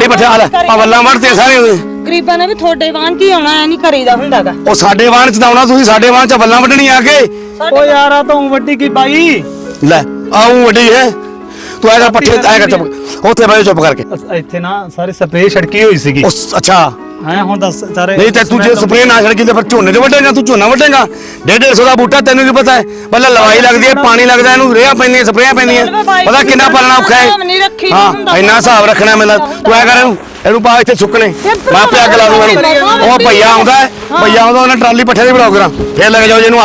ਮੰਡੀ ਪੱਠੇ ਆ ਵੱਲਾਂ ਵੜਤੇ ਸਾਰੇ ਗਰੀਬਾਂ ਨੇ ਵੀ ਤੁਹਾਡੇ ਵਾਂ ਕੀ ਆਉਣਾ ਐ ਨਹੀਂ ਕਰੀਦਾ ਹੁੰਦਾਗਾ ਉਹ ਸਾਡੇ ਵਾਹਣ ਚ ਤਾਂ ਆਉਣਾ ਤੁਸੀਂ ਸਾਡੇ ਵਾਹਣ ਚ ਵੱਲਾਂ ਵੱਢਣੀ ਆ ਕੇ। ਓ ਯਾਰ ਆ ਤਾਂ ਵੱਡੀ ਕੀ ਬਾਈ? ਲੈ ਆਉਂ ਵੱਡੀ ਹੈ। ਤੂੰ ਆਏਗਾ ਪੱਠੇ ਆਏਗਾ ਚੁੱਪ ਉੱਥੇ ਜਾ ਚੁੱਪ ਕਰਕੇ। ਅਸ- ਇੱਥੇ ਨਾ ਸਾਰੇ ਸਪਰੇਅ ਛੜਕੀ ਹੋਈ ਸੀਗੀ। ਉਸ ਅੱਛਾ। ਹੈ ਹੁਣ ਦੱਸ ਸਾਰੇ ਨਹੀਂ ਤੇ ਤੂੰ ਜੇ ਸਪਰੇਅ ਨਾ ਛੜਕੀ ਤੇ ਫਿਰ ਝੋਨੇ ਤੇ ਵੱਢੇਗਾ ਤੂੰ ਝੋਨਾ ਵੱਢੇਗਾ? 150 ਦਾ ਬੂਟਾ ਤੈਨੂੰ ਕੀ ਪਤਾ ਹੈ? ਪਹਿਲਾਂ ਲਵਾਈ ਲੱਗਦੀ ਹੈ ਪਾਣੀ ਲੱਗਦਾ ਇਹਨੂੰ ਰੇਹਾਂ ਪੈਂਦੀਆਂ ਸਪਰੇਆਂ ਪੈਂਦੀਆਂ। ਪਤਾ ਕਿੰਨਾ ਪਾਲਣਾ ਔਖਾ ਹੈ? ਹਾਂ। ਇੰਨਾ ਹਿਸਾਬ ਰੱਖਣਾ ਮੈਨੂੰ ਤੂੰ। ਐ ਕਰ ਇਹਨੂੰ ਇਹਨੂੰ ਪਾ ਇੱਥੇ ਸੁੱਕਣੇ। ਮੈਂ ਪਿਆ ਲਾ ਦੂੰਗਾ ਇਹਨੂੰ। ਉਹ ਭਈਆ ਆਉਂਦਾ ਹੈ, ਭਈਆ ਆਉਂਦਾ ਉਹਨੇ ਟਰਾਲੀ ਪੱਠੇ ਦੀ ਕਰਾਂ ਫੇਰ ਲੈ ਕੇ ਜਾਓ ਜਿਹਨੂੰ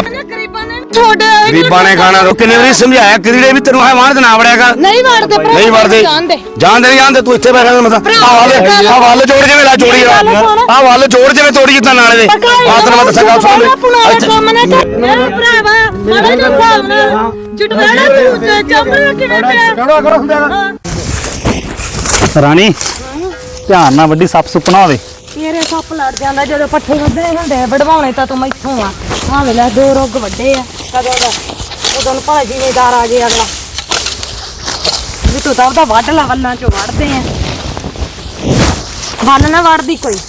ਤੁਹਾਡੇ ਗਰੀਬਾਂ ਨੇ ਖਾਣਾ ਰੋ ਕਿੰਨੇ ਵਾਰੀ ਸਮਝਾਇਆ ਕਿਹੜੇ ਵੀ ਤੈਨੂੰ ਹੈ ਵਾਹਣ ਤੇ ਨਾ ਵੜਿਆਗਾ ਨਹੀਂ ਵੜਦੇ ਭਰਾ ਨਹੀਂ ਵੜਦੇ। ਜਾਣਦੇ। ਜਾਣਦੇ ਨਹੀਂ ਜਾਣਦੇ ਤੂੰ ਇੱਥੇ ਬੈਠਾ ਮਤ ਆ ਵੱਲ ਆ ਵੱਲ ਜੋੜ ਜਿਵੇਂ ਲਾ ਜੋੜੀ ਆ ਵੱਲ ਜੋੜ ਜਿਵੇਂ ਤੋੜੀ ਜਿੱਦਾਂ ਨਾਲੇ ਦੇ ਆ ਤੈਨੂੰ ਮੈਂ ਦੱਸਾਂ ਗੱਲ ਸੁਣ ਲੈ। ਇੱਥੇ ਕੰਮ ਨੇ ਮੇਰੇ ਭਰਾਵਾ ਮਾੜਾ ਜਿਹਾ ਹਿਸਾਬ ਨਾਲ ਜੁਟਵਾੜਾ ਤੂੰ ਚੰਬੜਾ ਕਿਵੇਂ ਪਿਆ ਕਰੋ ਕਰੋ ਹੁੰਦਾਗਾ ਰਾਣੀ ਧਿਆਨ ਨਾਲ ਵੱਡੀ ਸੱਪ ਸੁਪਨਾ ਹੋਵੇ। ਮੇਰੇ ਸੱਪ ਲੜ ਜਾਂਦਾ ਜਦੋਂ ਪੱਠੇ ਵੱਧੇ ਹੁੰਦੇ ਆ, ਵਢਵਾਉਣੇ ਤਾਂ ਤੂੰ ਮੈਥੋਂ ਆ। ਆ ਵੇਲਾ ਦੋ ਰੁੱਗ ਵੱਡੇ ਆ। ਕਦੋਂ ਦਾ ਉਦੋਂ ਨੂੰ ਭਾਵੇਂ ਜ਼ਿਮੀਦਾਰ ਆ ਜੇ ਅਗਲਾ। ਵੀ ਤੂੰ ਤਾਂ ਉਹਦਾ ਵੱਢ ਲਾ ਵੱਲਾਂ ਚੋਂ ਵੱਢਦੇ ਆ। ਵੱਲ ਨਾ ਵੱਢਦੀ ਕੋਈ।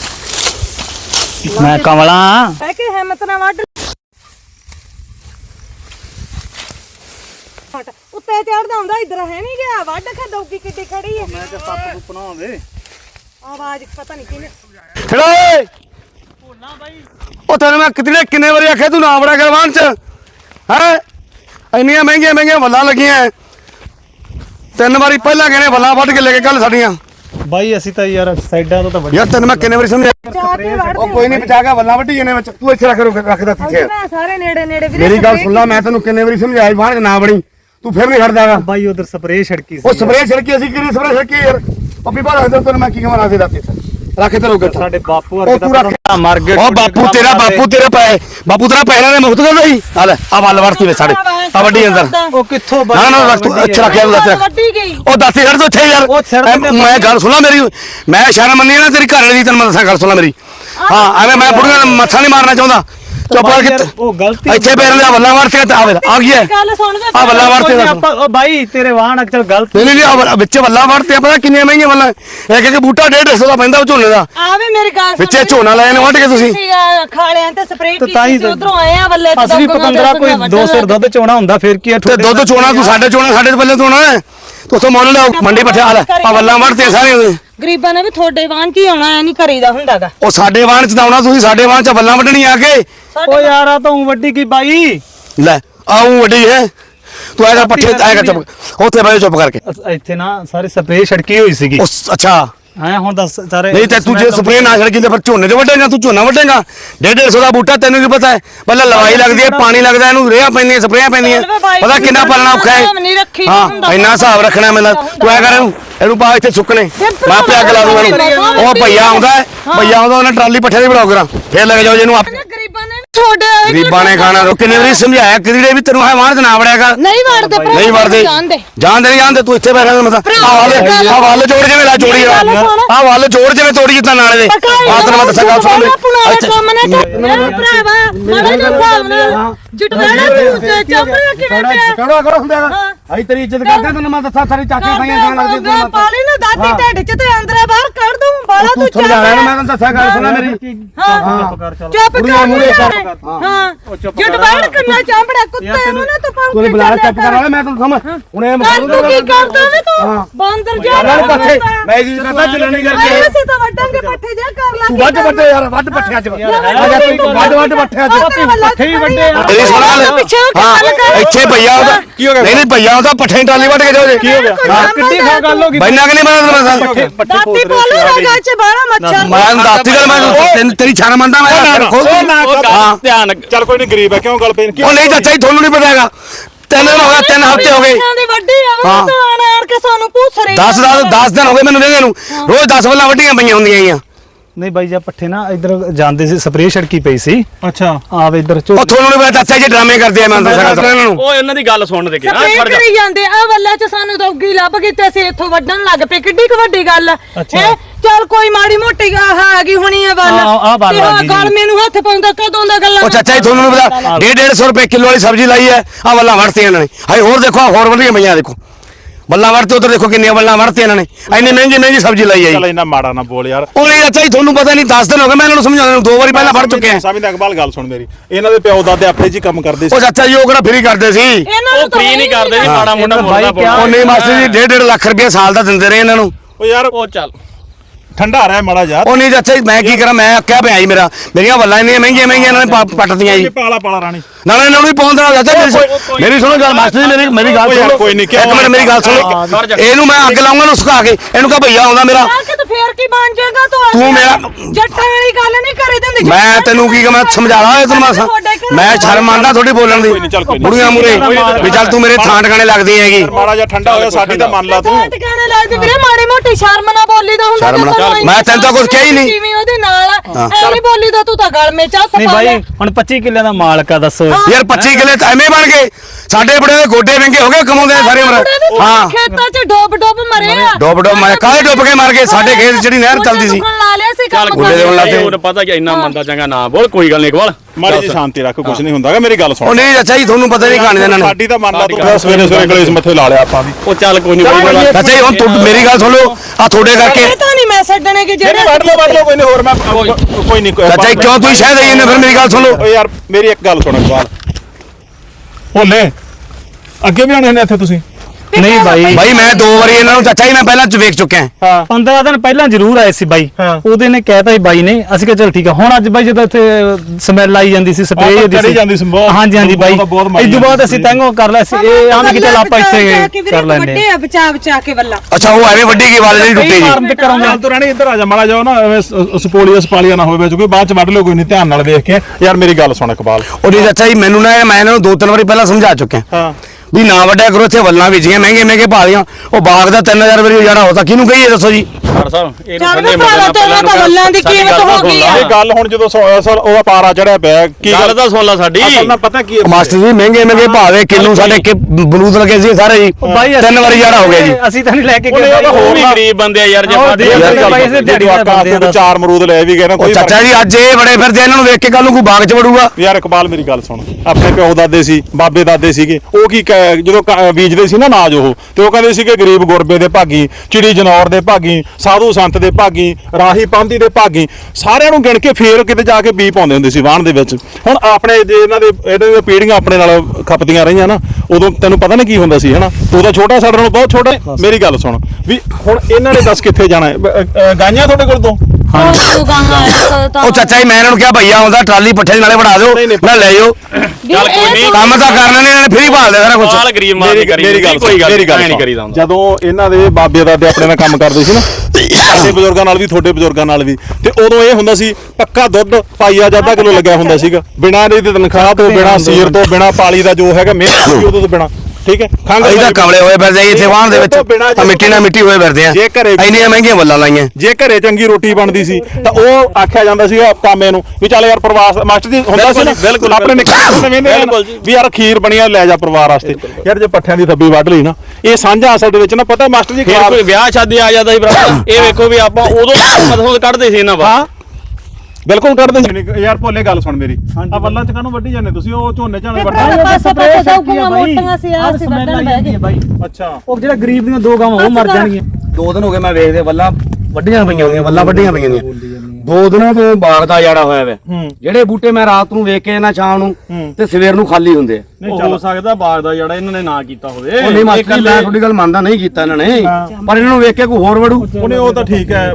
ਮੈਂ ਕਮਲਾ। ਕਹਿ ਕੇ ਹਿੰਮਤ ਨਾ ਵੱਢ। ਹਟ, ਉੱਤੇ ਚੜਦਾ ਹੁੰਦਾ ਇਧਰ ਹੈ ਨਹੀਂ ਗਿਆ। ਵੱਢ ਕੇ ਦੌਗੀ ਕਿੱਡੀ ਖੜੀ ਹੈ ਮੈਂ ਤੇ ਸੱਪ ਸੁਪਨਾ ਹੋਵੇ ਆਵਾਜ਼ ਪਤਾ ਨਹੀਂ ਕਿਹਨੇ ਖੜਾ ਓਏ ਉਹ ਤੈਨੂੰ ਮੈਂ ਕਿਤਨੇ ਕਿੰਨੇ ਵਾਰੀ ਆਖਿਆ ਤੂੰ ਨਾ ਬੜਾ ਕਰਵਾਨ ਚ। ਹੈ? ਇੰਨੀਆਂ ਮਹਿੰਗੀਆਂ ਮਹਿੰਗੀਆਂ ਵੱਲਾਂ ਲੱਗੀਆਂ ਤਿੰਨ ਵਾਰੀ ਪਹਿਲਾਂ ਕਹਿੰਦੇ ਵੱਲਾਂ ਵੱਢ ਕੇ ਲੈ ਕੇ ਕੱਲ ਸਾਡੀਆਂ। ਬਾਈ ਅਸੀਂ ਤਾਂ ਯਾਰ ਸਾਈਡਾਂ ਤੋਂ ਤਾਂ ਵੱਡੀ ਯਾਰ ਤੈਨੂੰ ਮੈਂ ਕਿੰਨੇ ਵਾਰੀ ਸਮਝਾਇਆ? ਉਹ ਕੋਈ ਨਹੀਂ ਬਚਾ ਕੇ ਵੱਲਾਂ ਵੱਢੀ ਜਾਂਦੇ ਵਿੱਚ। ਤੂੰ ਇੱਥੇ ਰੱਖ ਰੱਖਦਾ ਪਿੱਛੇ। ਮੈਂ ਸਾਰੇ ਨੇੜੇ ਨੇੜੇ ਮੇਰੀ ਗੱਲ ਸੁਣ ਲੈ ਮੈਂ ਤੈਨੂੰ ਕਿੰਨੇ ਵਾਰੀ ਸਮਝਾਇਆ ਬਾਹਰ ਚ ਨਾ ਬਣੀ ਤੂੰ ਫਿਰ ਨਹੀਂ ਹਟਦਾਗਾ ਬਾਈ ਉਧਰ ਸਪਰੇਅ ਛੜਕੀ ਸੀ। ਉਹ ਸਪਰੇਅ ਛਿੜਕੀ ਅਸੀਂ ਕਿਹੜੀ ਸਪਰੇਅ ਛਿੜਕੀ ਯਾਰ? ਪੱਪੀ ਬਾਹਰ ਦੇ ਤੈਨੂੰ ਮੈਂ ਕੀ ਕਹਾਂ ਰਾਤੇ ਦਾ ਰੱਖ ਤੇ ਰੋ ਗੱਠਾ ਸਾਡੇ ਬਾਪੂ ਵਰਗੇ ਰੱਖ ਪਤਾ ਮਰ ਗਏ ਉਹ ਬਾਪੂ ਤੇਰਾ ਬਾਪੂ ਤੇਰਾ ਪੈ ਬਾਪੂ ਤੇਰਾ ਪਹਿਲਾਂ ਨੇ ਮੁਕਤ ਕਰਦਾ ਸੀ? ਆ ਲੈ ਆ ਵੱਲ ਵਰਤੀ ਵੇ ਸਾਡੇ। ਆ ਵੱਡੀ ਅੰਦਰ। ਉਹ ਕਿੱਥੋਂ ਨਾ ਨਾ ਰੱਖ ਤੂੰ ਅੱਛਾ ਰੱਖਿਆ ਵੱਡੀ ਗਈ। ਉਹ ਦਾਤੀ ਛੱਡ ਤੂੰ ਇੱਥੇ ਯਾਰ। ਦੇ ਮੈਂ ਗੱਲ ਸੁਣਾ ਮੇਰੀ। ਮੈਂ ਸ਼ਰਮ ਮੰਨੀ ਨਾ ਤੇਰੀ ਘਰ ਵਾਲੀ ਦੀ ਤੈਨੂੰ ਮੈਂ ਦੱਸਾਂ ਗੱਲ ਸੁਣਾ ਮੇਰੀ। ਹਾਂ ਐਵੇਂ ਮੈਂ ਬੁੜੀਆਂ ਨੂੰ ਮੱਥਾ ਨਹੀਂ ਮਾਰਨਾ ਚਾਹੁੰਦਾ। ਚੁੱਪ ਬਾਈ ਕਰ ਯਾਰ, ਉਹ ਗਲਤੀ ਇੱਥੇ ਪੈਰ ਲਿਆ ਵੱਲਾਂ ਵਰਤੇ ਤੇ ਆ ਵੇ ਆ ਗਿਆ ਗੱਲ ਸੁਣ ਵੇ ਆ ਵੱਲਾਂ ਵਰਤੇ ਕੋਈ ਆਪਾਂ ਉਹ ਬਾਈ ਤੇਰੇ ਵਾਹਣ ਅਕਚਲ ਗਲਤ ਨਹੀਂ ਨਹੀਂ ਆ ਵਿੱਚ ਵੱਲਾਂ ਵਰਤੇ ਪਤਾ ਕਿੰਨੀਆਂ ਮਹਿੰਗੀਆਂ ਵੱਲਾਂ। ਇੱਕ ਇੱਕ ਬੂਟਾ 150 ਦਾ ਪੈਂਦਾ ਉਹ ਝੋਨੇ ਦਾ। ਆਵੇ ਮੇਰੀ ਗੱਲ ਸੁਣ ਵਿੱਚੇ ਝੋਨਾ ਨੇ ਵੱਢ ਕੇ ਤੁਸੀਂ। ਖਾਲਿਆਂ ਤੇ ਸਪਰੇਅ ਤੇ ਤਾਂ ਹੀ ਕੀਤੀ ਉਧਰੋਂ ਆਏ ਆ ਵੱਲੇ ਅਸੀਂ ਵੀ ਪਤੰਦਰਾ ਕੋਈ 200 ਦੁੱਧ ਚੋਣਾ ਹੁੰਦਾ ਫਿਰ ਕੀ ਆ? ਤੇ ਦੁੱਧ ਚੋਣਾ ਤੂੰ ਸਾਡੇ ਚੋਣਾ ਸਾਡੇ ਤੋਂ ਪਹਿਲੇ ਚੋਣਾ ਹੈ? ਤੂੰ ਉੱਥੋਂ ਮੁੱਲ ਲਿਆਓ ਮੰਡੀ ਪੱਠੇ ਆ ਵੱਲਾਂ ਵੜਤੇ ਸਾਰੇ ਗਰੀਬਾਂ ਨੇ ਵੀ ਤੁਹਾਡੇ ਵਾਂ ਕੀ ਆਉਣਾ ਐ ਨਹੀਂ ਕਰੀਦਾ ਹੁੰਦਾਗਾ। ਉਹ ਸਾਡੇ ਵਾਹਣ ਚ ਤਾਂ ਆਉਣਾ ਤੁਸੀਂ ਸਾਡੇ ਵਾਹਣ ਚ ਵੱਲਾਂ ਵੱਢਣੀ ਆ ਕੇ। ਓ ਯਾਰ ਆ ਤਾਂ ਊਂ ਵੱਡੀ ਕੀ ਬਾਈ? ਲੈ ਆਉਂ ਵੱਡੀ ਹੈ। ਤੂੰ ਆਏਗਾ ਪੱਠੇ ਆਏਗਾ ਚੁੱਪ ਉੱਥੇ ਜਾ ਚੁੱਪ ਕਰਕੇ। ਅਸ- ਇੱਥੇ ਨਾ ਸਾਰੇ ਸਪਰੇਅ ਛੜਕੀ ਹੋਈ ਸੀਗੀ। ਉਸ ਅੱਛਾ। ਹੈ ਹੁਣ ਦੱਸ ਸਾਰੇ ਨਹੀਂ ਤੇ ਤੂੰ ਜੇ ਸਪਰੇਅ ਨਾ ਛੜਕੀ ਤੇ ਫਿਰ ਝੋਨੇ ਤੇ ਵੱਢੇਗਾ ਤੂੰ ਝੋਨਾ ਵੱਢੇਗਾ। 150 ਦਾ ਬੂਟਾ ਤੈਨੂੰ ਕੀ ਪਤਾ ਹੈ? ਪਹਿਲਾਂ ਲਵਾਈ ਲੱਗਦੀ ਹੈ ਪਾਣੀ ਲੱਗਦਾ ਇਹਨੂੰ ਰੇਹਾਂ ਪੈਂਦੀਆਂ ਸਪਰੇਆਂ ਪੈਂਦੀਆਂ। ਪਤਾ ਕਿੰਨਾ ਪਾਲਣਾ ਔਖਾ ਹੈ? ਹਾਂ ਇੰਨਾ ਹਿਸਾਬ ਰੱਖਣਾ ਮੈਨੂੰ ਤੂੰ। ਐ ਕਰ ਇਹਨੂੰ ਇਹਨੂੰ ਪਾ ਇੱਥੇ ਸੁੱਕਣੇ। ਮੈਂ ਪਿਆ ਲਾ ਦੂੰਗਾ ਇਹਨੂੰ। ਉਹ ਭਈਆ ਆਉਂਦਾ ਹੈ, ਭਈਆ ਆਉਂਦਾ ਉਹਨੇ ਟਰਾਲੀ ਪੱਠੇ ਦੀ ਕਰਾਂ ਫੇਰ ਲੈ ਜਾਓ ਜਿਹਨੂੰ ਤੁਹਾਡੇ ਆਏ ਨੀ ਗਰੀਬਾਂ ਨੇ ਖਾਣਾ ਰੋ ਕਿੰਨੇ ਵਾਰੀ ਸਮਝਾਇਆ? ਕਿਹੜੇ ਵੀ ਤੈਨੂੰ ਹੈ ਵਾਹਣ ਤੇ ਨਾ ਵੜਿਆਗਾ ਨਹੀਂ ਵੜਦੇ ਭਰਾ ਨਹੀਂ ਵੜਦੇ। ਜਾਣਦੇ। ਜਾਣਦੇ ਨਹੀਂ ਜਾਣਦੇ। ਤੂੰ ਇੱਥੇ ਬੈਠਾ ਮਤ ਆ ਵੱਲ ਆ ਵੱਲ ਜੋੜ ਜਿਵੇਂ ਲਾ ਜੋੜੀ ਆ ਵੱਲ ਜੋੜ ਜਿਵੇਂ ਤੋੜੀ ਜਿੱਦਾਂ ਨਾਲੇ ਦੇ। ਆ ਤੈਨੂੰ ਮੈਂ ਦੱਸਾਂ ਗੱਲ ਸੁਣ ਲੈ ਇੱਥੇ ਕੰਮ ਨੇ ਮੇਰੇ ਭਰਾਵਾ ਮਾੜਾ ਜਿਹਾ ਹਿਸਾਬ ਨਾਲ ਜੁਟਵਾੜਾ ਤੂੰ ਚੰਬੜਾ ਕਿਵੇਂ ਪਿਆ ਕਰੋ। ਕਰੋ ਹੁੰਦਾਗਾ ਅਸੀਂ ਤੇਰੀ ਇੱਜ਼ਤ ਕਰਦੇ ਤੈਨੂੰ ਮੈਂ ਦੱਸਾਂ ਸਾਰੀ ਚਾਕੇ ਖਾਈਆਂ ਖਾਣ ਲੱਗਦੇ ਪਾਲੀ ਨਾ ਦਾਦੀ ਢਿੱਡ ਚ ਤੇ ਅੰਦਰੇ ਬਾਹਰ ਕੱਢ ਦੂੰ। ਬਾਲਾ ਤੂੰ ਤੂੰ ਸਮਝਾ ਰਿਹਾ ਮੈਂ ਤੈਨੂੰ ਦੱਸਾਂ ਗੱਲ ਸੁਣਾ ਮੇਰੀ। ਚੁੱਪ ਕਰ ਚੱਲ। ਚੁੱਪ ਕੁੜੀਆਂ ਕਰ। ਚੁੱਪ। ਹਾਂ। ਜੁਟਵਾੜ ਕਰਨਾ ਚਾਂਬੜਾ ਕੁੱਤੇ ਨੂੰ ਨਾ ਤੂੰ ਪਾਉਂ ਤੂੰ ਬੁਲਾ ਚੁੱਪ ਕਰ। ਵਾਲੇ ਮੈਂ ਤੈਨੂੰ ਸਮਝ ਹੁਣੇ ਕਰ ਤੂੰ ਕੀ ਕਰਦਾ ਵੇ ਤੂੰ? ਬਾਂਦਰ ਜਾ ਪੱਠੇ। ਮੈਂ ਜੀ ਕਰਦਾ ਜਨਾਨੀ ਕਰਕੇ ਅਸੀਂ ਤਾਂ ਵੱਡਾਂਗੇ ਪੱਠੇ ਜਾ ਕਰ ਲਾ ਤੂੰ ਵੱਡ ਵੱਡੇ ਯਾਰ ਵੱਡ ਪੱਠਿਆਂ ਚ ਆ ਜਾ ਤੂੰ ਵੱਡ ਵੱਡ ਪੱਠਿਆਂ ਚ ਪੱਠੇ ਹੀ ਵੱਡੇ ਆ। ਤੇਰੀ ਸੁਣਾ ਲੈ ਹੋ। ਹਾਂ। ਇੱਥੇ ਭਈਆ ਉਹਦਾ ਕੀ ਹੋ। ਗਿਆ? ਨਹੀਂ ਨਹੀਂ ਭਈਆ ਉਹਦਾ ਪੱਠੇ ਦੀ ਟਰਾਲੀ ਵੱਢ ਕੇ ਜਾਓ ਜੀ। ਕੀ ਹੋ ਹਾਂ, ਕਿੱਡੀ ਖਾ ਗੱਲ ਹੋ ਗਈ। ਬੈਨਾ ਕਿ ਨਹੀਂ ਮੈਂ ਦੱਸਾਂ? ਦਾਤੀ ਪਾਲੋ ਰਗਾ ਚ ਬਾੜਾ ਮੱਛਰ ਮੈਂ ਦਾਤੀ ਗੱਲ ਮੈਂ ਤੈਨੂੰ ਤੇਰੀ ਛਾਣ ਮੰਨਦਾ ਮੈਂ ਖੋਲ ਹਾਂ। ਧਿਆਨ ਚੱਲ ਕੋਈ ਨਹੀਂ ਗਰੀਬ ਹੈ ਕਿਉਂ ਗੱਲ ਪੈਣ ਉਹ ਨਹੀਂ ਚਾਚਾ ਜੀ ਤੁਹਾਨੂੰ ਨਹੀਂ ਪਤਾ ਹੈਗਾ। ਤਿੰਨ ਦਿਨ ਹੋ ਗਏ ਤਿੰਨ ਹਫ਼ਤੇ ਹੋ ਗਏ। ਦੀ ਵੱਡੀ ਆ ਹਾਂ। ਉਹ ਤਾਂ ਆਣ ਕੇ ਸਾਨੂੰ ਪੂਛਰੇ 10 10 10 ਦਿਨ ਹੋ ਗਏ ਮੈਨੂੰ ਰਹਿੰਦੇ ਨੂੰ। ਰੋਜ਼ 10 ਵੱਲਾਂ ਵੱਡੀਆਂ ਪਈਆਂ ਹੁੰਦੀਆਂ ਆਈਆਂ ਨਹੀਂ ਬਾਈ ਜੀ ਪੱਠੇ ਨਾ ਇੱਧਰ ਜਾਂਦੇ ਸੀ ਸਪਰੇਅ ਛੜਕੀ ਪਈ ਸੀ। ਅੱਛਾ। ਆਵੇ ਇੱਧਰ ਉਹ ਝੋ ਤੁਹਾਨੂੰ ਨਹੀਂ ਪਤਾ ਚਾਚਾ ਜੀ ਡਰਾਮੇ ਕਰਦੇ ਆ ਮੈਂ ਦੱਸਾਂ ਗੱਲ ਇਹਨਾਂ ਨੂੰ। ਉਹ ਇਹਨਾਂ ਦੀ ਗੱਲ ਸੁਣਨ ਦੇ ਸਪਰੇਅ ਕਰੀ ਜਾਂਦੇ ਆ ਵੱਲੇ ਚ ਸਾਨੂੰ ਦੌਗੀ ਲੱਭ ਗਈ ਤੇ ਅਸੀਂ ਇੱਥੋਂ ਵੱਢਣ ਲੱਗ ਪਏ। ਕਿੱਡੀ ਕੁ ਵੱਡੀ ਗੱਲ ਆ। ਅੱਛਾ। ਹੈਂ? ਚੱਲ ਕੋਈ ਮਾੜੀ ਮੋਟੀ ਆਹ ਆ ਗਈ ਹੋਣੀ ਆ ਵੱਲ। ਹਾਂ, ਆਹ ਵੱਲ ਤੇ ਹਾਂ, ਜੀ। ਗੱਲ ਮੈਨੂੰ ਹੱਥ ਪਾਉਂਦਾ ਕਦੋਂ ਦਾ ਗੱਲਾਂ ਉਹ ਚਾਚਾ ਜੀ ਤੁਹਾਨੂੰ ਨਹੀਂ ਪਤਾ 150 ਰੁਪਏ ਕਿਲੋ ਵਾਲੀ ਸਬਜ਼ੀ ਲਾਈ ਹੈ ਆ ਵੱਲਾਂ ਵੜਤੀਆਂ ਇਹਨਾਂ ਨੇ। ਹਾਏ ਹੋਰ ਦੇਖੋ ਆਹ ਹੋਰ ਵੱਡੀਆਂ ਪਈਆਂ ਦੇਖੋ। ਬੱਲਾ ਵੜਤੇ ਉਧਰ ਦੇਖੋ ਕਿੰਨੀਆਂ ਬੱਲਾਂ ਵੜਤੇ ਇਹਨਾਂ ਨੇ। ਇੰਨੀ ਮਹਿੰਗੀ ਮਹਿੰਗੀ ਸਬਜ਼ੀ ਲਈ ਆਈ ਚੱਲ ਇੰਨਾ ਮਾੜਾ ਨਾ ਬੋਲ ਯਾਰ। ਉਹ ਨਹੀਂ ਅੱਛਾ ਜੀ ਤੁਹਾਨੂੰ ਪਤਾ ਨਹੀਂ 10 ਦਿਨ ਹੋ ਗਏ ਮੈਂ ਇਹਨਾਂ ਨੂੰ ਸਮਝਾਉਣ ਨੂੰ ਦੋ ਵਾਰੀ ਪਹਿਲਾਂ ਫੜ ਚੁੱਕੇ ਆ। ਸਮਝਦਾ ਇਕਬਾਲ ਗੱਲ ਸੁਣ ਮੇਰੀ। ਇਹਨਾਂ ਦੇ ਪਿਓ ਦਾਦੇ ਆਪਣੇ ਜੀ ਕੰਮ ਕਰਦੇ ਸੀ। ਉਹ ਚਾਚਾ ਜੀ ਉਹ ਕਿਹੜਾ ਫ੍ਰੀ ਕਰਦੇ ਸੀ? ਇਹਨਾਂ ਨੂੰ ਫ੍ਰੀ ਨਹੀਂ ਕਰਦੇ ਜੀ ਮਾੜਾ ਮੋਟਾ ਬੋਲਦਾ ਉਹ ਨਹੀਂ ਮਾਸਟਰ ਜੀ 1.5 ਲੱਖ ਰੁਪਏ ਸਾਲ ਦਾ ਦਿੰਦੇ ਰਹੇ ਇਹਨਾਂ ਨੂੰ। ਉਹ ਯਾਰ ਉਹ ਚੱਲ। ਠੰਡਾ ਰਿਹਾ ਮਾੜਾ ਜਾ ਉਹ ਨਹੀਂ ਚਾਚਾ ਜੀ ਮੈਂ ਕੀ ਕਰਾਂ ਮੈਂ ਅੱਕਿਆ ਪਿਆ ਜੀ ਮੇਰਾ। ਮੇਰੀਆਂ ਵੱਲਾਂ ਇੰਨੀਆਂ ਮਹਿੰਗੀਆਂ ਮਹਿੰਗੀਆਂ ਇਹਨਾਂ ਨੇ ਪਾ- ਪੱਟਦੀਆਂ ਜੀ। ਪਾਲਾ ਪਾਲਾ ਰਾਣੀ। ਨਾਲੇ ਇਹਨਾਂ ਨੂੰ ਵੀ ਪਾਉਂਦਾ ਚਾਚਾ ਮੇਰੀ ਸੁਣ- ਮੇਰੀ ਸੁਣੋ ਗੱਲ ਮਾਸਟਰ ਜੀ ਮੇਰੀ ਮੇਰੀ ਗੱਲ ਸੁਣੋ। ਕੋਈ ਨਹੀਂ, ਕਿਉਂ ਇੱਕ ਮਿੰਟ ਮੇਰੀ ਗੱਲ ਸੁਣੋ। ਜਾ। ਇਹਨੂੰ ਮੈਂ ਅੱਗ ਲਾਉਂਗਾ ਨੂੰ ਸੁਕਾ ਕੇ। ਇਹਨੂੰ ਕਹ ਭਈਆ ਆਉਂਦਾ ਮੇਰਾ। ਆ ਕਿ ਤੂੰ ਫੇਰ ਕੀ ਬਣ ਜਾਏਗਾ ਤੂੰ ਤੂੰ ਮੇਰਾ- ਜੱਟਾਂ ਵਾਲੀ ਗੱਲ ਨਹੀਂ ਕਰੀ ਦਿੰਦੀ ਮੈਂ ਤੈਨੂੰ ਕੀ ਕਹਾਂ ਸਮਝਾ ਲਾ ਇਹ ਤੈਨੂੰ ਮੈਂ ਮੈਂ ਸ਼ਰਮ ਆਂਦਾ ਤੁਹਾਡੀ ਬੋਲਣ ਦੀ। ਬੁੜੀਆਂ ਮੂਰੇ ਵੀ ਚੱਲ ਤੂੰ ਮੇਰੇ ਥਾਂ ਟਿਕਾਣੇ ਲੱਗਦੀ ਹੈਗੀ। ਮਾੜਾ ਜਿਹਾ ਠੰਡਾ ਹੋਇਆ ਸਾਡੀ ਤਾਂ ਮੰਨ ਲਾ ਤੂੰ। ਟਿਕਾਣੇ ਲੱਗਦੀ। ਵੀਰੇ ਮਾੜੀ ਮੋਟੀ ਸ਼ਰਮ ਨਾ ਬੋਲੀ ਦਾ ਹੁੰਦਾ ਮੈਂ ਤੈਨੂੰ ਤਾਂ ਕੁਛ ਕਿਹਾ ਹੀ ਨਹੀਂ। ਕਿਵੇਂ ਉਹਦੇ ਨਾਲ ਐਵੇਂ ਬੋਲੀ ਦਾ ਤੂੰ ਤਾਂ ਗਲ ਮੇ ਚਾਹ ਨਹੀਂ ਬਾਈ ਹੁਣ 25 ਕਿੱਲਿਆਂ ਦਾ ਮਾਲਕ ਆ ਦੱਸੋ। ਯਾਰ 25 ਕਿਲੇ ਤਾਂ ਐਵੇਂ ਬਣ ਗਏ। ਸਾਡੇ ਬੜੇ ਦੇ ਗੋਡੇ ਵਿੰਗੇ ਹੋ ਗਏ ਕਮਾਉਂਦੇ ਸਾਰੀ ਉਮਰ। ਹਾਂ। ਖੇਤਾਂ 'ਚ ਡੋਬ ਡੋਬ ਮਰੇ ਆ। ਡੋਬ ਡੋਬ ਮੈਂ ਕਾਹਦੇ ਡੁੱਬ ਕੇ ਮਰ ਗਏ? ਸਾਡੇ ਖੇਤ ਜਿਹੜੀ ਨਹਿਰ ਚੱਲਦੀ ਸੀ। ਚੱਲ ਗੁੱਡੇ ਦੇ। ਹੁਣ। ਉਹ ਪਤਾ ਕਿ ਇੰਨਾ ਮੰਦਾ ਚੰਗਾ ਨਾ ਬੋਲ ਕੋਈ ਗੱਲ ਨਹੀਂ ਇਕਬਾਲ। ਮਾੜੀ ਜੀ ਸ਼ਾਂਤੀ ਰੱਖ ਕੁਝ ਨਹੀਂ ਹੁੰਦਾਗਾ ਮੇਰੀ ਗੱਲ ਉਹ ਸੁਣ ਨਹੀਂ ਅੱਛਾ ਜੀ ਤੁਹਾਨੂੰ ਪਤਾ ਨਹੀਂ ਕਹਾਣੀ ਦਾ ਇਹਨਾਂ ਨੇ ਸਾਡੀ ਤਾਂ ਮੰਨ ਲਾ ਤੂੰ। ਸਵੇਰੇ ਸਵੇਰੇ ਕਲੇਸ਼ ਮੱਥੇ ਲਾ ਲਿਆ ਆਪਾਂ ਵੀ। ਉਹ ਚੱਲ ਕੋਈ ਨਹੀਂ ਗੱਲ ਅੱਛਾ ਜੀ ਹੁਣ ਤੂੰ ਮੇਰੀ ਗੱਲ ਸੁਣ। ਲਓ ਆ ਤੁਹਾਡੇ ਕਰਕੇ ਇਹ ਤਾਂ ਨਹੀਂ ਮੈਂ ਛੱਡਣੇ ਕਿ ਜਿਹੜੇ ਵੱਢ ਲਓ ਵੱਢ ਲਓ ਕੋਈ ਨਹੀਂ ਹੋਰ ਮੈਂ ਕੋਈ ਨਹੀਂ। ਅੱਛਾ ਜੀ ਕਿਉਂ ਤੁਸੀਂ ਸ਼ਾਇਦ ਆਈ ਜਾਂਦੇ ਫਿਰ ਮੇਰੀ ਗੱਲ ਸੁਣ। ਲਓ ਓ ਯਾਰ ਮੇਰੀ ਇੱਕ ਗੱਲ ਸੁਣ ਇਕਬਾਲ ਹੋਲੇ ਅੱਗੇ ਵੀ ਆਣੇ ਨੇ ਇੱਥੇ ਤੁਸੀਂ? ਨਹੀਂ ਬਾਈ। ਬਾਈ ਮੈਂ ਦੋ ਵਾਰੀ ਇਹਨਾਂ ਨੂੰ ਚਾਚਾ ਜੀ ਮੈਂ ਪਹਿਲਾਂ ਚ ਵੇਖ ਚੁੱਕਿਆ ਹਾਂ। 15 ਦਿਨ ਪਹਿਲਾਂ ਜ਼ਰੂਰ ਆਏ ਸੀ ਬਾਈ। ਹਾਂ। ਉਹਦੇ ਨੇ ਕਹਿਤਾ ਸੀ ਬਾਈ ਨੇ। ਅਸੀਂ ਕਿਹਾ ਚਲ ਠੀਕ ਆ। ਹੁਣ ਅੱਜ ਬਾਈ ਜਦੋਂ ਇੱਥੇ ਸਮੈਲ ਆਈ ਜਾਂਦੀ ਸੀ ਸਪਰੇਅ ਤਾਂ ਦੀ ਚੜੀ ਜਾਂਦੀ ਸੀ, ਬਹੁਤ- ਹਾਂਜੀ ਹਾਂਜੀ ਬਾਈ। ਬਹੁਤ- ਬਹੁਤ ਮਾਰੀ ਇਸ ਤੋਂ ਬਾਅਦ ਅਸੀਂ। ਤੈਨੂੰ ਕਰ ਲਿਆ ਸੀ। ਇਹ ਆਂਦੇ ਕਿ ਚਲ ਆਪਾਂ ਇੱਥੇ ਕਰ ਲੈਂਦੇ ਵੱਡੇ ਆ ਬਚਾ ਬਚਾ ਕੇ ਵੱਲਾ। ਅੱਛਾ ਉਹ ਐਵੇਂ ਵੱਡੀ ਕੀ ਵਾਲ ਜਿਹੜੀ ਟੁੱਟੀ ਜੀ? ਮਾਰਨ ਤੇ ਕਰਾਉਂਦੇ ਤੂੰ ਰਾਣੀ ਇੱਧਰ ਆ ਜਾ ਮਾੜਾ ਜਾਓ ਨਾ ਐਵੇਂ ਸ- ਸਪੋਲੀਆ ਸਪਾਲੀਆ ਨਾ ਹੋਵੇ ਵਿੱਚ ਕੋਈ ਬਾਅਦ ਚ ਵੱਢ ਲਿਓ ਕੋਈ ਨਹੀਂ ਧਿਆਨ ਨਾਲ ਵੇਖ ਕੇ। ਯਾਰ ਮੇਰੀ ਗੱਲ ਸੁਣ ਇਕਬਾਲ। ਉਹ ਨਹੀਂ ਚਾਚਾ ਜੀ ਮੈਨੂੰ ਨਾ ਮੈਂ ਇਹਨਾਂ ਨੂੰ ਦੋ ਤਿੰਨ ਵਾਰੀ ਪਹਿਲਾਂ ਸਮਝਾ ਚੁੱਕਿਆ। ਹਾਂ। ਵੀ ਨਾ ਵੱਡਿਆ ਕਰੋ ਇੱਥੇ ਵੱਲਾਂ ਵਿਚੀਆਂ ਮਹਿੰਗੇ ਮਹਿੰਗੇ ਭਾਲੀਆਂ ਉਹ ਬਾਗ ਦਾ 3000 ਵਾਰੀ ਉਜਾੜਾ ਹੋਤਾ ਕਿਹਨੂੰ ਕਹੀਏ ਦੱਸੋ ਜੀ? ਸਰ ਸਾਹਿਬ ਇਹ ਚੱਲ ਵੀ ਭਰਾ ਤੇਰੇ ਤਾਂ ਵੱਲਾਂ ਦੀ ਕੀਮਤ ਹੋ ਗਈ ਆ। ਇਹ ਗੱਲ ਹੁਣ ਜਦੋਂ ਅਸਲ ਉਹਦਾ ਪਾਰਾ ਚੜਿਆ ਪਿਆ ਕੀ ਗੱਲ ਤਾਂ ਸੁਣ ਲਾ ਸਾਡੀ। ਅਸਲ ਨਾਲ ਪਤਾ ਕੀ? ਮਾਸਟਰ ਜੀ ਮਹਿੰਗੇ ਮਹਿੰਗੇ ਭਾਵੇ ਕਿਲੋ ਸਾਡੇ ਕਿ ਬਲੂਦ ਲੱਗੇ ਸੀ ਸਾਰੇ ਜੀ। ਬਾਈ ਤਿੰਨ ਵਾਰੀ ਹੋ ਗਿਆ ਜੀ। ਅਸੀਂ ਤਾਂ ਨਹੀਂ ਲੈ ਕੇ ਗਏ ਹੋਰ ਵੀ ਗਰੀਬ ਬੰਦੇ ਆ ਯਾਰ ਦੇ- ਦੇ ਬੰਦੇ ਚਾਰ ਅਮਰੂਦ ਲੈ ਵੀ ਗਏ ਨਾ ਉਹ ਕੋਈ ਚਾਚਾ ਜੀ ਅੱਜ ਇਹ ਬੜੇ ਫਿਰਦੇ ਇਹਨਾਂ ਨੂੰ ਵੇਖ ਕੇ ਕੱਲ ਨੂੰ ਕੋਈ ਬਾਗ 'ਚ ਵੜੂਗਾ। ਯਾਰ ਇਕਬਾਲ ਮੇਰੀ ਗੱਲ ਸੁਣ ਆਪਣੇ ਪਿਓ ਦਾਦੇ ਸੀ ਬਾਬੇ ਦਾਦੇ ਸੀਗੇ ਉਹ ਕੀ ਕਹਿ- ਜਦੋਂ ਕ- ਬੀਜਦੇ ਸੀ ਨਾ ਨਾਜ ਉਹ ਤੇ ਉਹ ਕਹਿੰਦੇ ਸੀ ਕਿ ਗਰੀਬ ਗੁਰਬੇ ਦੇ ਭਾਗੀ ਚਿੜੀ ਜਨੌਰ ਦੇ ਭਾਗੀ ਸਾਧੂ ਸੰਤ ਦੇ ਭਾਗੀ ਰਾਹੀ ਪਾਂਦੀ ਦੇ ਭਾਗੀ ਸਾਰਿਆਂ ਨੂੰ ਗਿਣ ਕੇ ਫੇਰ ਕਿਤੇ ਜਾ ਕੇ ਬੀ ਪਾਉਂਦੇ ਹੁੰਦੇ ਸੀ ਵਾਹਣ ਦੇ ਵਿੱਚ। ਹੁਣ ਆਪਣੇ ਜੇ ਇਹਨਾਂ ਦੇ ਇਹਨਾਂ ਦੀਆਂ ਪੀੜ੍ਹੀਆਂ ਆਪਣੇ ਨਾਲ ਖਪਦੀਆਂ ਰਹੀਆਂ ਨਾ ਉਦੋਂ ਤੈਨੂੰ ਪਤਾ ਨਹੀਂ ਕੀ ਹੁੰਦਾ ਸੀ ਹਨਾ? ਤੂੰ ਤਾਂ ਛੋਟਾ ਸਾਡੇ ਨਾਲੋਂ ਬਹੁਤ ਛੋਟਾ ਹੈ। ਮੇਰੀ ਗੱਲ ਸੁਣ ਵੀ ਹੁਣ ਇਹਨਾਂ ਨੇ ਦੱਸ ਕਿੱਥੇ ਜਾਣਾ ਹੈ ਬ- ਅ- ਅ, ਗਾਈਆਂ ਤੁਹਾਡੇ ਕੋਲ ਤੋਂ? ਤਾਂ ਉਹ ਚਾਚਾ ਜੀ ਮੈਂ ਇਹਨਾਂ ਨੂੰ ਕਿਹਾ ਭਈਆ ਆਉਂਦਾ ਟਰਾਲੀ ਪੱਠੇ ਦੇ ਨਾਲੇ ਬਣਾ ਦਿਓ ਨਹੀਂ, ਲੈ ਜਾਓ ਚੱਲ ਕੋਈ ਨਹੀਂ। ਕੰਮ ਤਾਂ ਕਰਨਾ ਨੇ ਇਹਨਾਂ ਨੇ ਫ੍ਰੀ ਭਾਲਦੇ ਸਾਰਾ ਕੁਝ ਗਰੀਬ ਮਾਰ ਮੇਰੀ ਕਰੀ ਮੇਰੀ ਗੱਲ ਕੋਈ ਗੱਲ ਮੇਰੀ ਗੱਲ ਨਹੀਂ। ਕਰੀਦਾ ਹੁੰਦਾ ਜਦੋਂ। ਇਹਨਾਂ ਦੇ ਬਾਬੇ ਦਾਦੇ ਆਪਣੇ ਨਾਲ ਕੰਮ ਕਰਦੇ ਸੀ ਨਾ ਸਾਡੇ ਬਜ਼ੁਰਗਾਂ ਨਾਲ ਵੀ ਤੁਹਾਡੇ ਬਜ਼ੁਰਗਾਂ ਨਾਲ ਵੀ ਤੇ ਉਦੋਂ ਇਹ ਹੁੰਦਾ ਸੀ ਪੱਕਾ ਦੁੱਧ ਪਾਈਆ ਜਾਂ ਅੱਧਾ ਕਿਲੋ ਲੱਗਿਆ ਹੁੰਦਾ ਸੀਗਾ। ਬਿਨਾਂ ਇਹਦੀ ਤਨਖਾਹ ਤੋਂ ਬਿਨਾਂ ਸੀਰ ਤੋਂ ਬਿਨਾਂ ਪਾਲੀ ਦਾ ਜੋ ਹੈਗਾ ਮਿਹਨਤ ਸੀ ਉਦੋਂ ਤੋਂ ਬਿਨਾਂ। ਠੀਕ ਹੈ? ਤਾਂ ਕਮਲੇ ਹੋਏ ਫਿਰਦੇ ਜੀ ਇੱਥੇ ਵਾਹਣ ਦੇ ਵਿੱਚ। ਆ ਮਿੱਟੀ ਨਾਲ ਮਿੱਟੀ ਹੋਏ ਫਿਰਦੇ ਆ ਜੇ ਘਰੇ- ਇੰਨੀਆਂ ਮਹਿੰਗੀਆਂ ਵੱਲਾਂ ਲਾਈਆਂ। ਜੇ ਘਰੇ ਚੰਗੀ ਰੋਟੀ ਬਣਦੀ ਸੀ ਤਾਂ ਉਹ ਆਖਿਆ ਜਾਂਦਾ ਸੀ ਕਾਮੇ ਨੂੰ ਵੀ ਚੱਲ ਯਾਰ ਪਰਿਵਾਰ ਮਾਸਟਰ ਜੀ ਹੁੰਦਾ ਸੀ ਨਾ ਆਪਣੇ ਨਿੱਕੇ ਜੀ। ਵੀ ਯਾਰ ਖੀਰ ਬਣੀ ਆ ਲੈ ਜਾ ਪਰਿਵਾਰ ਵਾਸਤੇ। ਯਾਰ ਜੇ ਪੱਠਿਆਂ ਦੀ ਥੱਬੀ ਵੱਢ ਲਈ ਨਾ ਇਹ ਸਾਂਝਾ ਅਸਲ ਦੇ ਵਿੱਚ ਨਾ ਪਤਾ ਮਾਸਟਰ ਜੀ ਕੋਈ ਵਿਆਹ ਸ਼ਾਦੀ ਆ ਜਾਂਦਾ ਸੀ ਭਰਾ। ਇਹ ਵੇਖੋ ਵੀ ਆਪਾਂ ਉਦੋਂ ਮਤਲਬ ਕੱਢਦੇ ਸੀ ਇਹਨਾਂ ਹਾਂ ਬਿਲਕੁਲ ਕੱਢਦੇ ਸੀ ਯਾਰ ਭੋਲੇ ਗੱਲ ਸੁਣ ਮੇਰੀ। ਆ ਵੱਲਾਂ ਚ ਕਾਹਨੂੰ ਵੱਢੀ ਜਾਂਦੇ? ਤੁਸੀਂ ਉਹ ਝੋਨੇ ਝਾਣੇ ਵੱਢ ਭਰਾ ਪਾਸਾ ਪਾਸਾ ਦਊਗਾ ਮੋਟੀਆਂ ਸੀ ਆ ਸੀ ਵੱਢਣ ਬਹਿ ਗਏ। ਬਾਈ। ਅੱਛਾ। ਉਹ ਜਿਹੜਾ ਗਰੀਬ ਦੀਆਂ ਦੋ ਗਾਵਾਂ ਉਹ ਮਰ ਜਾਣਗੀਆਂ। ਦੋ ਦਿਨ ਹੋ ਗਏ ਮੈਂ ਵੇਖਦੇ ਵੱਲਾਂ ਵੱਡੀਆਂ ਪਈਆਂ ਹੁੰਦੀਆਂ ਵੱਲਾਂ ਵੱਡੀਆਂ ਪਈਆਂ ਹੁੰਦੀਆਂ ਦੋ ਦਿਨਾਂ ਤੋਂ ਬਾਗ ਦਾ ਜਾੜਾ ਹੋਇਆ ਵੇ। ਹੂੰ। ਜਿਹੜੇ ਬੂਟੇ ਮੈਂ ਰਾਤ ਨੂੰ ਵੇਖ ਕੇ ਨਾ ਸ਼ਾਮ ਨੂੰ ਹੂੰ। ਤੇ ਸਵੇਰ ਨੂੰ ਖਾਲੀ ਹੁੰਦੇ ਆ। ਨਹੀਂ ਚੱਲ ਸਕਦਾ ਬਾਗ ਦਾ ਜਿਹੜਾ ਇਹਨਾਂ ਨੇ ਨਾ ਕੀਤਾ ਹੋਵੇ। ਉਹ ਨਹੀਂ ਮੈਂ ਤੁਹਾਡੀ ਗੱਲ ਮੰਨਦਾ ਨਹੀਂ ਕੀਤਾ ਇਹਨਾਂ ਨੇ। ਪਰ ਇਹਨਾਂ ਨੂੰ ਵੇਖ ਕੇ ਕੋਈ ਹੋਰ ਵੜੂ। ਉਹਨੇ ਉਹ ਤਾਂ ਠੀਕ ਹੈ।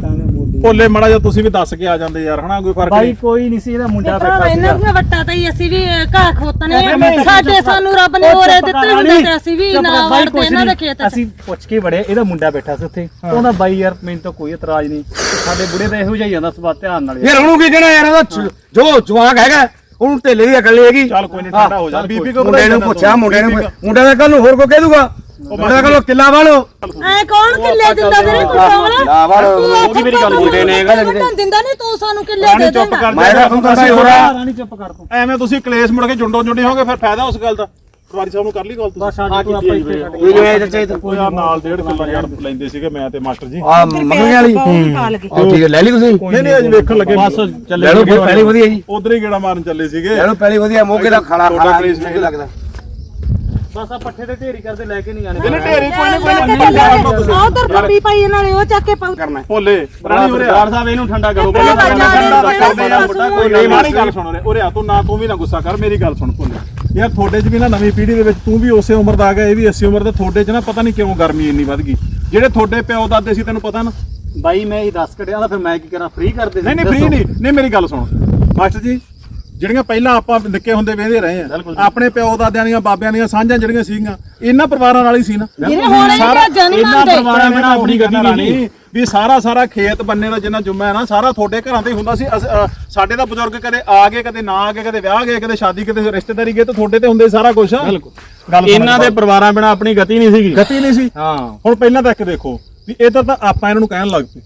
ਭੋਲੇ ਮੜਾ ਜਾ ਤੁਸੀਂ ਵੀ ਦੱਸ ਕੇ ਆ ਜਾਂਦੇ ਯਾਰ ਹਨਾ ਕੋਈ ਫ਼ਰਕ ਬਾਈ ਨਹੀਂ। ਕੋਈ ਨਹੀਂ ਸੀ ਇਹਦਾ ਮੁੰਡਾ ਬੈਠਾ ਇਹਨਾਂ ਦੀਆਂ ਵੱਟਾਂ ਤਾਂ ਹੀ ਅਸੀਂ ਵੀ ਘਾਹ ਖੋਤਨੇ। ਸਾਡੇ ਸਾਨੂੰ ਰੱਬ ਨੇ ਹੋਰੇ ਦਿੱਤੇ ਹੁੰਦੇ ਤੇ ਅਸੀਂ ਵੀ ਨਾ ਵੜਦੇ ਇਹਨਾਂ ਦੇ ਖੇਤ ਅਸੀਂ ਪੁੱਛ ਕੇ ਬੜੇ ਇਹਦਾ ਮੁੰਡਾ ਬੈਠਾ ਸੀ ਉੱਥੇ। ਉਹਦਾ ਬਾਈ ਯਾਰ ਮੈਨੂੰ ਤਾਂ ਕੋਈ ਇਤਰਾਜ਼ ਨਹੀਂ। ਤੇ ਸਾਡੇ ਬੁੜੇ ਦਾ ਇਹੋ ਜਿਹਾ ਹੀ ਜਾਂਦਾ ਸੁਭਾਅ ਧਿਆਨ ਨਾਲ ਯਾਰ। ਯਾਰ ਉਹਨੂੰ ਕੀ ਕਹਿਣਾ ਯਾਰ ਇਹਦਾ ਜੋ ਜਵਾਕ ਹੈਗਾ ਉਹਨੂੰ ਢੇਲੇ ਦੀ ਅਕਲ ਹੈਗੀ। ਚੱਲ ਕੋਈ ਨਹੀਂ ਠੰਡਾ ਹੋ ਜਾ ਬੀਬੀ ਕੋ ਮੁੰਡੇ ਨੂੰ ਪੁੱਛਿਆ ਮੁੰਡੇ ਨੇ ਮੁੰਡੇ ਦਾ ਕੱਲ ਨੂੰ ਹੋਰ ਕੋ ਕਹਿ ਦੂਗਾ? ਦਾ ਕੱਲ ਨੂੰ ਕਿੱਲਾ ਵਾਲੋ। ਐ ਕੌਣ ਕਿੱਲੇ ਦਿੰਦਾ ਵੀਰੇ ਤੂੰ ਕੌਣ ਲਾ ਵੜ, ਉਹ ਵੀ ਮੇਰੀ ਗੱਲ ਮੁੰਡੇ ਨੇ। ਹੈਗਾ ਜਿਹੜੇ- ਦਿੰਦਾ ਨਹੀਂ? ਤੂੰ ਸਾਨੂੰ ਕਿੱਲੇ ਦੇ ਚੁੱਪ ਕਰ ਮੈਂ ਤਾਂ ਤੁਹਾਨੂੰ ਦੱਸਦਾ ਹੀ ਹੋ ਰਿਹਾ ਰਾਣੀ ਚੁੱਪ ਕਰ ਤੂੰ। ਐਵੇਂ ਤੁਸੀਂ ਕਲੇਸ਼ ਮੁੜ ਕੇ ਜੁੰਡੋ ਜੁੰਡੀ ਹੋਗੇ ਫਿਰ ਫਾਇਦਾ ਉਸ ਗੱਲ ਦਾ। ਪਟਵਾਰੀ ਸਾਹਿਬ ਨੂੰ ਕਰ ਲਈ ਗੱਲ ਤੁਸੀਂ। ਸਾਡੇ ਕੋਲ ਆਪਾਂ ਇੱਥੇ ਹੈ। ਕੋਈ ਆ ਨਾਲ ਡੇਢ ਕਿੱਲਾ ਯਾਰ ਲੈਂਦੇ ਸੀਗੇ ਮੈਂ ਤੇ ਮਾਸਟਰ ਜੀ। ਆ ਮੰਗਣੇ ਵਾਲੀ। ਉਹ ਠੀਕ ਹੈ ਲੈ ਲਈ ਤੁਸੀਂ? ਨਹੀਂ ਨਹੀਂ ਅਜੇ ਵੇਖਣ ਲੱਗੇ। ਬਸ ਚੱਲੇ ਲੈ ਲਓ ਪਹਿਲੀ ਵਧੀਆ ਜੀ। ਉਧਰ ਹੀ ਗੇੜਾ ਮਾਰਨ ਚੱਲੇ ਸੀਗੇ। ਲੈ ਲਓ ਪਹਿਲੀ ਵਧੀਆ ਮੋਗੇ ਦਾ ਖਾਣਾ ਖਾਣਾ ਲੱਗਦਾ। ਬਸ ਆ ਪੱਠੇ ਤੇ ਢੇਰੀ ਕਰਦੇ ਲੈ ਕੇ ਨਹੀਂ ਜਾਣੇ ਇਹਨੇ ਢੇਰੀ ਕੋਈ ਨਾ ਕੋਈ ਨਾ ਉਧਰ ਕੱਪੀ ਪਈ ਨਾਲੇ ਉਹ ਚੱਕ ਕੇ ਪਾਉ ਕਰਨਾ ਭੋਲੇ ਰਾਣੀ ਉਰੇ ਬਰਾੜ ਸਾਹਿਬ ਇਹਨੂੰ ਠੰਡਾ ਕਰੋ। ਪਹਿਲਾਂ ਠੰਡਾ ਨੇ, ਕਰਦੇ ਆ ਮੁੰਡਾ ਕੋਈ ਨਹੀਂ ਮਾਰੀ ਗੱਲ ਸੁਣ ਉਰੇ ਉਰੇ ਆ ਤੂੰ ਨਾ ਤੂੰ ਵੀ ਨਾ ਗੁੱਸਾ ਕਰ ਮੇਰੀ ਗੱਲ ਸੁਣ ਭੋਲੇ। ਯਾਰ ਤੁਹਾਡੇ 'ਚ ਵੀ ਨਾ ਨਵੀਂ ਪੀੜ੍ਹੀ ਦੇ ਵਿੱਚ ਤੂੰ ਵੀ ਉਸੇ ਉਮਰ ਦਾ ਆ ਗਿਆ ਇਹ ਵੀ ਇਸੇ ਉਮਰ ਦਾ ਤੁਹਾਡੇ 'ਚ ਨਾ ਪਤਾ ਨਹੀਂ ਕਿਉਂ ਗਰਮੀ ਇੰਨੀ ਵੱਧ ਗਈ। ਜਿਹੜੇ ਤੁਹਾਡੇ ਪਿਓ ਦਾਦੇ ਸੀ ਤੈਨੂੰ ਪਤਾ ਨਾ? ਬਾਈ ਮੈਂ ਇਹ ਦੱਸ ਕੜਿਆ ਤਾਂ ਫਿਰ ਮੈਂ ਕੀ ਕਰਾਂ ਫ੍ਰੀ ਕਰਦੇ ਸੀ ਨਹੀਂ ਨਹੀਂ ਫ੍ਰੀ ਨਹੀਂ ਨਹੀਂ ਮੇਰੀ ਗੱਲ ਸੁਣ। ਮਾਸਟਰ ਜੀ ਜਿਹੜੀਆਂ ਪਹਿਲਾਂ ਆਪਾਂ ਨਿੱਕੇ ਹੁੰਦੇ ਵੇਂਦੇ ਰਹੇ ਆ। ਆਪਣੇ ਪਿਓ ਦਾਦਿਆਂ ਦੀਆਂ ਬਾਬਿਆਂ ਦੀਆਂ ਸਾਂਝਾਂ ਜਿਹੜੀਆਂ ਸੀਗੀਆਂ ਇਹਨਾਂ ਪਰਿਵਾਰਾਂ ਨਾਲ ਹੀ ਸੀ ਨਾ। ਸਾਰਾ- ਭੱਜਾਂ ਨਹੀਂ ਇਹਨਾਂ ਮੰਨਦੇ। ਪਰਿਵਾਰਾਂ ਨਾਲ ਆਪਣੀ ਗਤੀ ਨਹੀਂ ਵੀ ਸਾਰਾ ਸਾਰਾ ਖੇਤ ਬੰਨੇ ਦਾ ਜਿੰਨਾ ਜੁਮਾ ਹੈ ਨਾ ਸਾਰਾ ਤੁਹਾਡੇ ਘਰਾਂ ਤੇ ਹੀ ਹੁੰਦਾ ਸੀ। ਸਾਡੇ ਤਾਂ ਬਜ਼ੁਰਗ ਕਦੇ ਆ ਗਏ ਕਦੇ ਨਾ ਆ ਗਏ ਕਦੇ ਵਿਆਹ ਗਏ ਕਦੇ ਸ਼ਾਦੀ ਕਦੇ ਰਿਸ਼ਤੇਦਾਰੀ ਗਏ ਤੇ ਤੁਹਾਡੇ ਤੇ ਹੁੰਦੇ ਸਾਰਾ ਕੁਝ ਬਿਲਕੁਲ। ਇਹਨਾਂ ਦੇ ਪਰਿਵਾਰਾਂ ਬਿਨਾ ਆਪਣੀ ਗਤੀ ਨਹੀਂ ਸੀਗੀ। ਗਤੀ ਨਹੀਂ ਸੀ। ਹਾਂ। ਹੁਣ ਪਹਿਲਾਂ ਤਾਂ ਇੱਕ ਦੇਖੋ ਵੀ ਇਧਰ ਤਾਂ ਆਪਾਂ ਇਹਨਾਂ ਨੂੰ ਕਹਿਣ ਲੱਗ ਪਏ।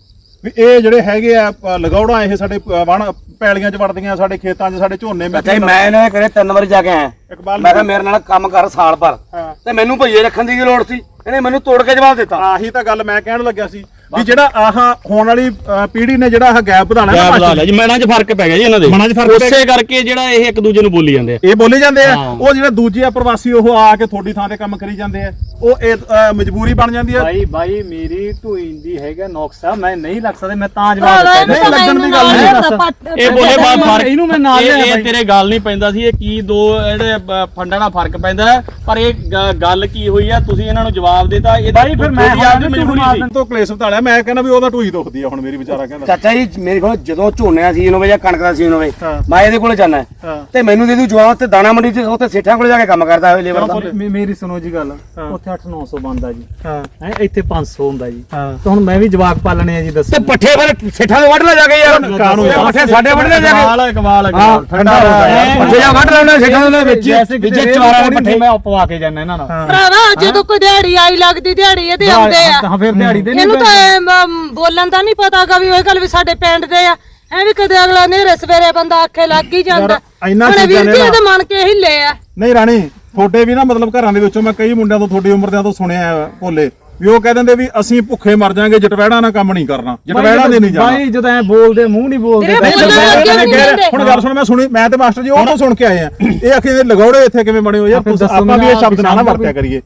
ਵੀ ਇਹ ਜਿਹੜੇ ਹੈਗੇ ਆ ਅ, ਲਗੌੜਾਂ ਇਹ ਸਾਡੇ ਅ, ਵਣ ਪੈਲੀਆਂ 'ਚ ਵੜਦੀਆਂ ਸਾਡੇ ਖੇਤਾਂ 'ਚ ਸਾਡੇ ਝੋਨੇ ਜੀ, ਮੈਂ ਇਹਨਾਂ ਦੇ ਘਰੇ ਤਿੰਨ ਵਾਰੀ ਜਾ ਕੇ ਆਇਆ। ਇਕਬਾਲ ਮੈਂ ਕਿਹਾ ਮੇਰੇ ਨਾਲ ਕੰਮ ਕਰ ਸਾਲ ਭਰ। ਹਾਂ। ਤੇ ਮੈਨੂੰ ਭਈਏ ਰੱਖਣ ਦੀ ਕੀ ਲੋੜ ਸੀ। ਇਹਨੇ ਮੈਨੂੰ ਤੋੜ ਕੇ ਜਵਾਬ ਦਿੱਤਾ। ਆਹੀ ਤਾਂ ਗੱਲ ਮੈਂ ਕਹਿਣ ਲੱਗਿਆ ਸੀ। ਵੀ ਜਿਹੜਾ ਆਹ ਹੋਣ ਵਾਲੀ ਅ, ਪੀੜ੍ਹੀ ਨੇ ਜਿਹੜਾ ਆਹ ਗੈਪ ਵਧਾਣਾ ਨਾ ਮਾਸਟਰ ਲਿਆ ਜੀ ਮਨਾਂ 'ਚ ਫ਼ਰਕ ਪੈ ਗਿਆ ਜੀ ਇਹਨਾਂ ਦੇ। ਮਨਾਂ 'ਚ ਫ਼ਰਕ ਪੈ ਉਸੇ ਕਰਕੇ ਜਿਹੜਾ ਇਹ ਇੱਕ ਦੂਜੇ ਨੂੰ ਬੋਲੀ ਜਾਂਦੇ ਆ। ਇਹ ਬੋਲੇ ਜਾਂਦੇ ਆ। ਹਾਂ। ਉਹ ਜਿਹੜੇ ਦੂਜੇ ਆ ਪ੍ਰਵਾਸੀ ਉਹ ਆ ਕੇ ਤੁਹਾਡੀ ਥਾਂ ਤੇ ਕੰਮ ਕਰੀ ਜਾਂਦੇ ਆ। ਉਹ ਇਹ ਅ, ਮਜਬੂਰੀ ਬਣ ਜਾਂਦੀ ਆ। ਬਾਈ ਬਾਈ ਮੇਰੀ ਢੂਈ ਦੀ ਹੈਗਾ ਨੌਕਸਾ ਮੈਂ ਨਹੀਂ ਲੱਗ ਸਕਦਾ ਮੈਂ ਤਾਂ ਜਵਾਬ ਦਾ ਦਿੱਤਾ। ਨਹੀਂ ਲੱਗਣ ਦੀ ਗੱਲ ਨਹੀਂ। ਨਾਲ ਇਹ ਬੋਲੇ ਬਾਅਦ ਫ਼ਰਕ ਇਹਨੂੰ ਮੈਂ ਨਾਲ ਇਹ- ਲਿਆਇਆ ਇਹ। ਤੇਰੇ ਗੱਲ ਨਹੀਂ ਪੈਂਦਾ ਸੀ ਇਹ ਕੀ ਦੋ ਜਿਹੜੇ ਬ- ਫੰਡਾਂ ਦਾ ਫ਼ਰਕ ਪੈਂਦਾ ਹੈ, ਪਰ ਇਹ ਗ- ਗੱਲ ਕੀ ਹੋਈ ਆ? ਤੁਸੀਂ ਇਹਨਾਂ ਨੂੰ ਜਵਾਬ ਦਿੱਤਾ। ਇਹ ਬਾਈ ਫਿਰ ਮੈਂ ਮਜਬੂਰੀ ਝੂਠ ਸੀ। ਤੋਂ ਕਲੇਸ਼ ਬਤਾਲਿਆ ਮੈਂ ਕਹਿੰਦਾ ਵੀ ਉਹਦਾ ਢੂਈ ਦੁਖਦੀ ਆ ਹੁਣ ਮੇਰੀ ਵਿਚਾਰਾ ਕਹਿੰਦਾ। ਚਾਚਾ ਜੀ ਮੇਰੇ ਕੋਲ ਜਦੋਂ ਝੋਨੇ ਦਾ ਸੀਜ਼ਨ ਹੋਵੇ ਜਾਂ ਕਣਕ ਦਾ ਸੀਜ਼ਨ ਹੋਵੇ ਹਾਂ। ਮੈਂ ਇਹਦੇ ਕੋਲ ਜਾਣਾ ਹਾਂ। ਤੇ ਮੈਨੂੰ ਦੇ ਦੂ ਜਵਾਬ ਤੇ ਦਾਣਾ ਮੰਡੀ 'ਚ ਉੱਥੇ ਸੇਠਾਂ ਕੋਲ ਜਾ ਕੇ ਕੰਮ ਕਰਦਾ ਹੋਵੇ ਲੇਬਰ ਦਾ। ਮੇ- ਮੇਰੀ ਸੁਣੋ ਜੀ ਗੱਲ। ਹਾਂ। ਉੱਥੇ 8-900 ਬੰਦਾ ਜੀ। ਹਾਂ। ਹੈ ਇੱਥੇ 500 ਹੁੰਦਾ ਜੀ। ਹਾਂ। ਤਾਂ ਹੁਣ ਮੈਂ ਵੀ ਜਵਾਕ ਪਾਲਣੇ ਆ ਜੀ ਦੱਸੋ ਤੇ ਪੱਠੇ ਫਿਰ ਸੇਠਾਂ ਦੇ ਵੱਢ ਲੈ ਜਾ ਕੇ ਯਾਰ। ਕਾਹਨੂੰ ਯਾਰ? ਇਹ ਪੱਠੇ ਸਾਡੇ ਵੱਢ ਲੈ ਜਾ ਕੇ। ਕਮਾਲ ਹੈ ਕਮਾਲ ਹੈ ਹਾਂ ਕਮਾਲ। ਠੰਡਾ ਹੋ ਗਿਆ ਯਾਰ। ਪੱਠੇ ਜਾਂ ਵੱਢ ਲੈਣੇ ਸੇਠਾਂ ਦੇ ਵਿੱਚ ਜੈਸੇ ਵਿੱਚ ਚਵਾਰਾ ਦੇ ਪੱਠੇ। ਮੈਂ ਪਵਾ ਕੇ ਜਾਣਾ ਇਹਨਾਂ ਨਾਲ। ਭਰਾਵਾ ਜਦੋਂ ਕੋਈ ਦਿਹਾੜੀ ਆਈ ਲੱਗਦੀ ਦਿਹਾੜੀ ਇਹਦੇ ਆਉਂਦੇ ਆ। ਤਾਂ ਫਿਰ ਦਿਹਾੜੀ ਦੇ ਨਹੀਂ ਇਹਨੂੰ ਤਾਂ ਮ, ਬੋਲਣ ਦਾ ਨਹੀਂ ਪਤਾਗਾ ਵੀ ਉਹ ਗੱਲ ਵੀ ਸਾਡੇ ਪਿੰਡ ਦੇ ਆ। ਐਵੇਂ ਕਦੇ ਅਗਲਾ ਨੇਰੇ ਸਵੇਰੇ ਬੰਦਾ ਆਖੇ ਲੱਗ ਹੀ ਜਾਂਦਾ। ਯਾਰ, ਇੰਨਾ ਹੁਣ ਚੀਜ਼ਾਂ ਵੀਰ ਨੇ ਜੀ ਨਾ- ਇਹਦੇ ਮਨ ਕੇ ਹਿੱਲੇ ਆ। ਨਹੀਂ ਰਾਣੀ ਤੁਹਾਡੇ ਵੀ ਨਾ ਮਤਲਬ ਘਰਾਂ ਦੇ ਵਿੱਚੋਂ ਮੈਂ ਕਈ ਮੁੰਡਿਆਂ ਤੋਂ ਤੁਹਾਡੀ ਉਮਰ ਦਿਆਂ ਤੋਂ ਸੁਣਿਆ ਹੈ, ਭੋਲੇ ਵੀ ਉਹ ਕਹਿ ਦਿੰਦੇ ਵੀ ਅਸੀਂ ਭੁੱਖੇ ਮਰ ਜਾਾਂਗੇ ਜਟਵੈੜਾ ਨਾਲ ਕੰਮ ਨਹੀਂ ਕਰਨਾ ਜਟਵੈੜਾ ਦੇ ਨਹੀਂ ਜਾਣਾ। ਬਾਈ ਜਦੋਂ ਐ ਬੋਲਦੇ ਮੂੰਹ ਨਹੀਂ ਬੋਲਦੇ ਬੋਲਣ ਲੱਗੇ ਵੀ ਨਹੀਂ ਕਹਿ-। ਹੁਣ ਗੱਲ ਸੁਣ ਮੈਂ ਸੁਣੀ ਮੈਂ ਤੇ ਮਾਸਟਰ ਜੀ ਉਹ ਤੋਂ ਸੁਣ ਕੇ ਆਏ ਆ। ਇਹ ਆਖੇ ਲਗੌੜੇ ਇੱਥੇ ਕਿਵੇਂ ਬਣੇ ਹੋਏ ਯਾਰ ਤੁਸੀਂ ਆਪਾਂ ਵੀ ਇਹ ਨਾ ਸ਼ਬਦ ਨਾ ਨਾ ਵੀ ਵਰਤਿਆ ਕਰੀਏ।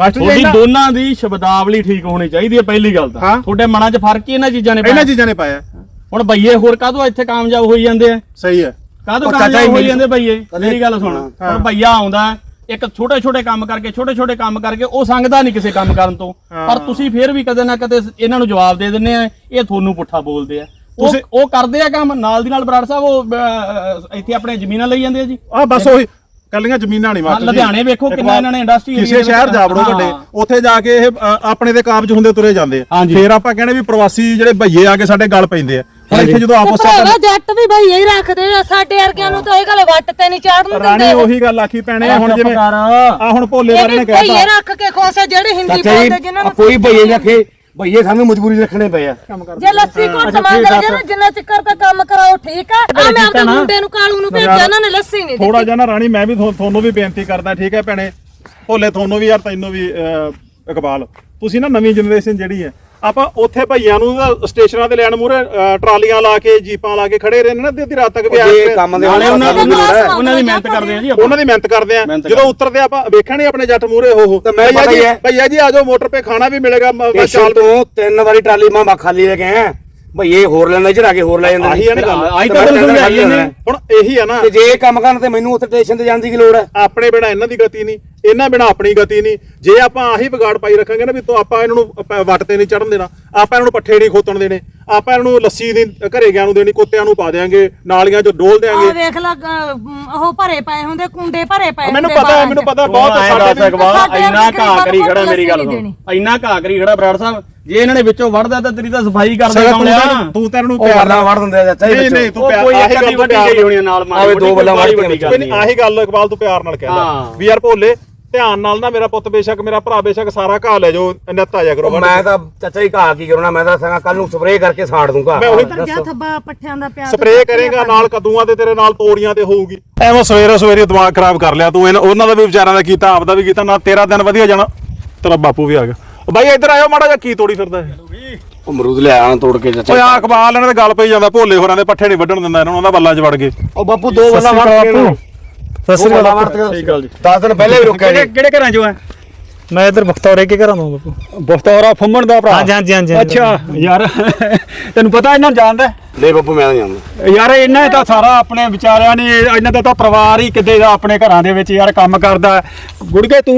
ਮਾਸਟਰ ਜੀ ਤੁਹਾਡੀ ਇਹਨਾਂ- ਦੋਨਾਂ ਦੀ ਸ਼ਬਦਾਵਲੀ ਠੀਕ ਹੋਣੀ ਚਾਹੀਦੀ ਹੈ ਪਹਿਲੀ ਗੱਲ ਤਾਂ। ਹਾਂ। ਤੁਹਾਡੇ ਮਨਾਂ 'ਚ ਫ਼ਰਕ ਹੀ ਇਹਨਾਂ ਚੀਜ਼ਾਂ ਨੇ ਇਹਨਾਂ ਪਾਇਆ। ਚੀਜ਼ਾਂ ਨੇ ਪਾਇਆ। ਹੁਣ ਬਈਏ ਹੋਰ ਕਾਹਦੋਂ ਇੱਥੇ ਕਾਮਯਾਬ ਹੋਈ ਜਾਂਦੇ ਆ? ਸਹੀ ਹੈ। ਕਾਹਦੋਂ ਉਹ ਚਾਚਾ ਜੀ ਕਾਮਯਾਬ ਹੋਈ ਮੇਰੀ- ਜਾਂਦੇ ਬਈਏ? ਮੇਰੀ ਗੱਲ ਸੁਣ। ਹੁਣ ਭਈਆ ਆਉਂਦਾ ਹੈ, ਇੱਕ ਛੋਟੇ ਛੋਟੇ ਕੰਮ ਕਰਕੇ ਛੋਟੇ ਛੋਟੇ ਕੰਮ ਕਰਕੇ ਉਹ ਸੰਗਦਾ ਨਹੀਂ ਕਿਸੇ ਕੰਮ ਕਰਨ ਤੋਂ। ਪਰ ਤੁਸੀਂ ਫੇਰ ਵੀ ਕਦੇ ਨਾ ਕਦੇ ਇਹਨਾਂ ਨੂੰ ਜਵਾਬ ਦੇ ਦਿੰਦੇ ਆ ਇਹ ਤੁਹਾਨੂੰ ਪੁੱਠਾ ਬੋਲਦੇ ਆ। ਉਹ ਤੁਸੀਂ- ਉਹ ਕਰਦੇ ਆ ਕੰਮ ਨਾਲ ਦੀ ਨਾਲ ਬਰਾੜ ਸਾਹਿਬ ਉਹ ਅਹ, ਇੱਥੇ ਆਪਣੇ ਜ਼ਮੀਨਾਂ ਲਈ ਜਾਂਦੇ ਆ ਜੀ। ਆ ਬਸ ਉਹੀ ਕੱਲੀਆਂ ਜ਼ਮੀਨਾਂ ਨਹੀਂ ਹਾਂ, ਜੀ ਲੁਧਿਆਣੇ ਵੇਖੋ ਕਿੰਨਾ ਇਹਨਾਂ ਨੇ area ਕਿਸੇ ਸ਼ਹਿਰ ਜਾ ਵੜੋ ਹਾਂ। ਵੱਡੇ ਉੱਥੇ ਜਾ ਕੇ ਇਹ ਆਪਣੇ ਦੇ ਕਾਬਜ ਹੁੰਦੇ ਤੁਰੇ ਜਾਂਦੇ ਆ। ਫੇਰ ਆਪਾਂ ਕਹਿੰਦੇ ਵੀ ਪ੍ਰਵਾਸੀ ਜਿਹੜੇ ਭਈਏ ਆ ਕੇ ਸਾਡੇ ਗੱਲ ਪੈਂਦੇ ਆ। ਹੁਣ ਇੱਥੇ ਜਦੋਂ ਆਪਸ ਵਿੱਚ ਜੱਟ ਵੀ ਬਈ ਇਹੀ ਰੱਖਦੇ ਆ ਸਾਡੇ ਵਰਗਿਆਂ ਨੂੰ ਤਾਂ ਇਹ ਗੱਲ ਵੱਟ ਤੇ ਨਹੀਂ ਚਾੜਨ ਰਾਣੀ ਦਿੰਦੇ। ਉਹੀ ਗੱਲ ਆਖੀ ਪੈਣੇ ਆ ਹੁਣ ਜਿਵੇਂ ਆ ਹੁਣ ਭੋਲੇ ਬਾਰੇ ਨੇ ਵੀ ਭਈਏ ਕਹਿਤਾ ਰੱਖ ਕੇ ਖੁਸ਼ ਜਿਹੜੇ ਹਿੰਦੀ ਬੋਲਦੇ ਜਿਨ੍ਹਾਂ ਨੂੰ ਕੋਈ ਭਈਏ ਰੱਖੇ। ਭਈਏ ਸਾਨੂੰ ਮਜਬੂਰੀ ਰੱਖਣੇ ਪਏ ਆ। ਜੇ ਲੱਸੀ ਘੁੱਟ ਮੰਗ ਲਗੇ ਨਾ ਜਿੰਨਾ ਚਿਕਰ ਤਾਂ ਕੰਮ ਕਰਾਓ ਠੀਕ ਆ? ਆ ਮੈਂ ਆਪਣੇ ਮੁੰਡੇ ਨੂੰ ਕਾਲੂ ਨੂੰ ਭੇਜਿਆ ਇਹਨਾਂ ਨੇ ਲੱਸੀ ਨਹੀਂ ਥੋੜਾ ਜਿਹਾ ਨਾ ਰਾਣੀ ਮੈਂ ਵੀ ਤੁਹਾ- ਤੁਹਾਨੂੰ ਵੀ ਬੇਨਤੀ ਕਰਦਾ ਠੀਕ ਹੈ ਭੈਣੇ? ਭੋਲੇ ਤੁਹਾਨੂੰ ਵੀ ਯਾਰ ਤੈਨੂੰ ਵੀ ਇਕਬਾਲ ਤੁਸੀਂ ਨਾ ਨਵੀਂ ਜਨਰੇਸ਼ਨ ਜਿਹੜੀ ਹੈ ਆਪਾਂ ਉੱਥੇ ਭਈਆਂ ਨੂੰ ਤਾਂ ਸਟੇਸ਼ਨਾਂ ਤੇ ਲੈਣ ਮੂਰੇ ਟਰਾਲੀਆਂ ਲਾ ਕੇ ਜੀਪਾਂ ਲਾ ਕੇ ਖੜੇ ਰਹੇ ਨੇ ਨਾ ਅੱਧੀ ਰਾਤ ਤੱਕ ਵੀ ਆ ਕੰਮ ਦੇ ਨਾਲੇ ਉਹਨਾਂ ਦੀ। ਉਹਨਾਂ ਮਿਹਨਤ ਕਰਦੇ ਆ ਜੀ ਉਹਨਾਂ ਦੀ ਮਿਹਨਤ ਕਰਦੇ ਆ ਜਦੋਂ ਉਤਰਦੇ ਆਪਾਂ ਵੇਖਣੇ ਆਪਣੇ ਜੱਟ ਮੂਰੇ ਹੋ ਹੋ ਤਾਂ ਮੈਂ ਭਈਆ ਜੀ। ਭਈਆ ਜੀ ਆਜੋ ਮੋਟਰ ਤੇ ਖਾਣਾ ਵੀ ਮਿਲੇਗਾ ਸਟੇਸ਼ਨ ਤੋਂ ਤਿੰਨ ਵਾਰੀ ਟਰਾਲੀ ਮਾਂ ਖਾਲੀ ਲੈ ਕੇ ਆਏ ਭਈਏ ਹੋਰ ਲੈਂਦੇ ਚੜਾ ਕੇ ਹੋਰ ਲੈ ਜਾਂਦੇ। ਆਹੀ ਆ ਨਾ ਗੱਲ। ਆਹੀ ਤੇ ਤਾਂ ਸਮਝਾਈ ਜਾਂਦੇ ਵਾਰੀ ਹੁਣ। ਇਹੀ ਆ ਨਾ। ਤੇ ਜੇ ਇਹ ਕੰਮ ਕਰਨ ਤੇ ਮੈਨੂੰ ਉੱਥੇ ਸਟੇਸ਼ਨ ਤੇ ਜਾਣ ਦੀ ਕੀ ਲੋੜ ਹੈ? ਆਪਣੇ ਬਿਨਾ ਇਹਨਾਂ ਦੀ ਗਤੀ ਨਹੀਂ। ਇਹਨਾਂ ਬਿਨਾ ਆਪਣੀ ਗਤੀ ਨਹੀਂ। ਜੇ ਆਪਾਂ ਆਹੀ ਵਿਗਾੜ ਪਾਈ ਰੱਖਾਂਗੇ ਨਾ ਵੀ ਤੋਂ ਆਪਾਂ ਇਹਨਾਂ ਨੂੰ ਵੱਟ ਤੇ ਨਹੀਂ ਚੜਨ ਦੇਣਾ ਆਪਾਂ ਇਹਨਾਂ ਨੂੰ ਪੱਠੇ ਨਹੀਂ ਖੋਤਣ ਦੇਣੇ ਆਪਾਂ ਇਹਨਾਂ ਨੂੰ ਲੱਸੀ ਦੀ ਘਰੇ ਗਿਆ ਨੂੰ ਦੇਣੀ ਕੁੱਤਿਆਂ ਨੂੰ ਪਾ ਦੇਾਂਗੇ ਨਾਲੀਆਂ 'ਚ ਡੋਲ ਆ ਦੇਾਂਗੇ ਵੇਖ ਲਾ ਉਹ ਭਰੇ ਪਏ ਹੁੰਦੇ ਕੁੰਡੇ ਭਰੇ ਪਏ ਮੈਨੂੰ ਪਤਾ ਮੈਨੂੰ। ਪਤਾ ਬਹੁਤ ਸਾਡੇ ਵੀ ਇੰਨਾ ਵਰਗੇ ਘਾਹ ਕਰੀ ਖੜਾ ਮੇਰੀ ਗੱਲ ਸੁਣ ਇੰਨਾ ਘਾਹ ਕਰੀ ਖੜਾ ਬਰਾੜ ਸਾਹਿਬ ਜੇ ਇਹਨਾਂ ਨੇ ਵਿੱਚੋਂ ਵੜਦਾ ਤਾਂ ਤੇਰੀ ਤਾਂ ਸਫ਼ਾਈ ਕਰਦੇ ਸਗੋਂ ਕੰਮ ਤੂੰ ਲਿਆ ਤਾਂ- ਤੂੰ ਤਾਂ ਇਹਨਾਂ ਨੂੰ ਉਹ ਪਿਆਰ ਨਾਲ ਵੜ ਦਿੰਦੇ ਆ ਚਾਚਾ ਜੀ ਨਹੀਂ ਨਹੀਂ। ਤੂੰ ਪਿਆਰ ਕੋਈ ਆਹੀ ਗੱਲ ਵੱਡੀ ਗਈ ਹੋਣੀ ਆ ਨਾਲ ਆਵੇ ਦੋ ਬੱਲਾਂ ਵੜ ਕੇ ਨਹੀਂ ਆਹੀ ਗੱਲ ਇਕਬਾਲ ਤੂੰ ਪਿਆਰ ਨਾਲ ਕਹਿੰਦਾ। ਵੀ ਯਾਰ ਭੋਲੇ ਧਿਆਨ ਨਾਲ ਨਾ ਮੇਰਾ ਪੁੱਤ ਬੇਸ਼ੱਕ ਮੇਰਾ ਭਰਾ ਬੇਸ਼ੱਕ ਸਾਰਾ ਘਾਹ ਲੈ ਜਾਓ ਨਿੱਤ ਆ ਜਾ ਕਰੋ ਮੈਂ ਤਾਂ ਚਾਚਾ ਜੀ ਘਾਹ ਕੀ ਕਰਨਾ ਮੈਂ ਤਾਂ ਸੰਗਾ ਕੱਲ ਨੂੰ ਸਪਰੇਅ ਕਰਕੇ ਸਾੜ ਦੂੰਗਾ। ਮੈਂ ਉਹੀ ਪਰ ਜਾ ਥੱਬਾ ਪੱਠਿਆਂ ਦਾ ਪਿਆ ਸਪਰੇਅ ਕਰੇਗਾ ਨਾਲ ਕੱਦੂਆਂ ਤੇ ਤੇਰੇ ਨਾਲ ਤੋਰੀਆਂ ਤੇ ਹੋਊਗੀ। ਐਵੇਂ ਸਵੇਰੇ ਸਵੇਰੇ ਦਿਮਾਗ ਖਰਾਬ ਕਰ ਲਿਆ ਤੂੰ ਉਹਨਾਂ ਦਾ ਵੀ ਵਿਚਾਰਾਂ ਦਾ ਕੀਤਾ ਆਪਦਾ ਵੀ ਕੀਤਾ ਨਾ ਤੇਰਾ ਦਿਨ ਵਧੀਆ ਜਾਣਾ। ਤੇਰਾ ਬਾਪੂ ਵੀ ਆ ਗਿਆ। ਉਹ ਬਾਈ ਇੱਧਰ ਆਇਓ ਮਾੜਾ ਜਿਹਾ ਕੀ ਤੋੜੀ ਫਿਰਦਾ ਇਹ? ਉਹ ਅਮਰੂਦ ਲਿਆ ਤੋੜ ਕੇ ਚਾਚਾ ਓਏ ਆ ਅਕਬਾਲ ਇਹਨਾਂ ਦੇ ਗੱਲ ਪਈ ਜਾਂਦਾ ਭੋਲੇ ਹੋਰਾਂ ਦੇ ਪੱਠੇ ਨਹੀਂ ਵੱਢਣ ਦਿੰਦਾ ਇਹਨਾਂ ਨੂੰ ਉਹਦਾ ਬੱਲਾਂ 'ਚ ਵੜ ਗਏ। ਉਹ ਬਾਪੂ ਦੋ ਬੱਲਾਂ ਵੜ ਕੇ ਸਤਿ ਸ੍ਰੀ ਅਕਾਲ ਠੀਕ ਗੱਲ ਜੀ। 10 ਦਿਨ ਪਹਿਲਾਂ ਵੀ ਰੁਕਿਆ ਕਿਹੜੇ ਜੀ। ਕਿਹੜੇ ਘਰਾਂ ਚੋਂ ਆ? ਮੈਂ ਇੱਧਰ ਬਖਤੌਰੇ ਕੇ ਘਰਾਂ ਤੋਂ ਬਾਪੂ। ਬਖਤੌਰਾ ਫੁੰਮਣ ਦਾ ਭਰਾ? ਹਾਂਜੀ ਹਾਂਜੀ ਹਾਂਜੀ ਅੱਛਾ ਯਾਰ ਤੈਨੂੰ ਪਤਾ ਇਹਨਾਂ ਨੂੰ ਜਾਣਦਾ? ਹੈ? ਨਹੀਂ ਬੱਬੂ ਮੈਂ ਨਹੀਂ ਜਾਣਦਾ। ਯਾਰ ਇਹਨਾਂ ਦਾ ਸਾਰਾ ਆਪਣੇ ਵਿਚਾਰਿਆਂ ਨੇ ਇਹਨਾਂ ਦਾ ਤਾਂ ਪਰਿਵਾਰ ਹੀ ਕਿਤੇ ਦਾ ਆਪਣੇ ਘਰਾਂ ਦੇ ਵਿੱਚ ਯਾਰ ਕੰਮ ਕਰਦਾ। ਹੈ। ਗੁੜਗੇ ਤੂੰ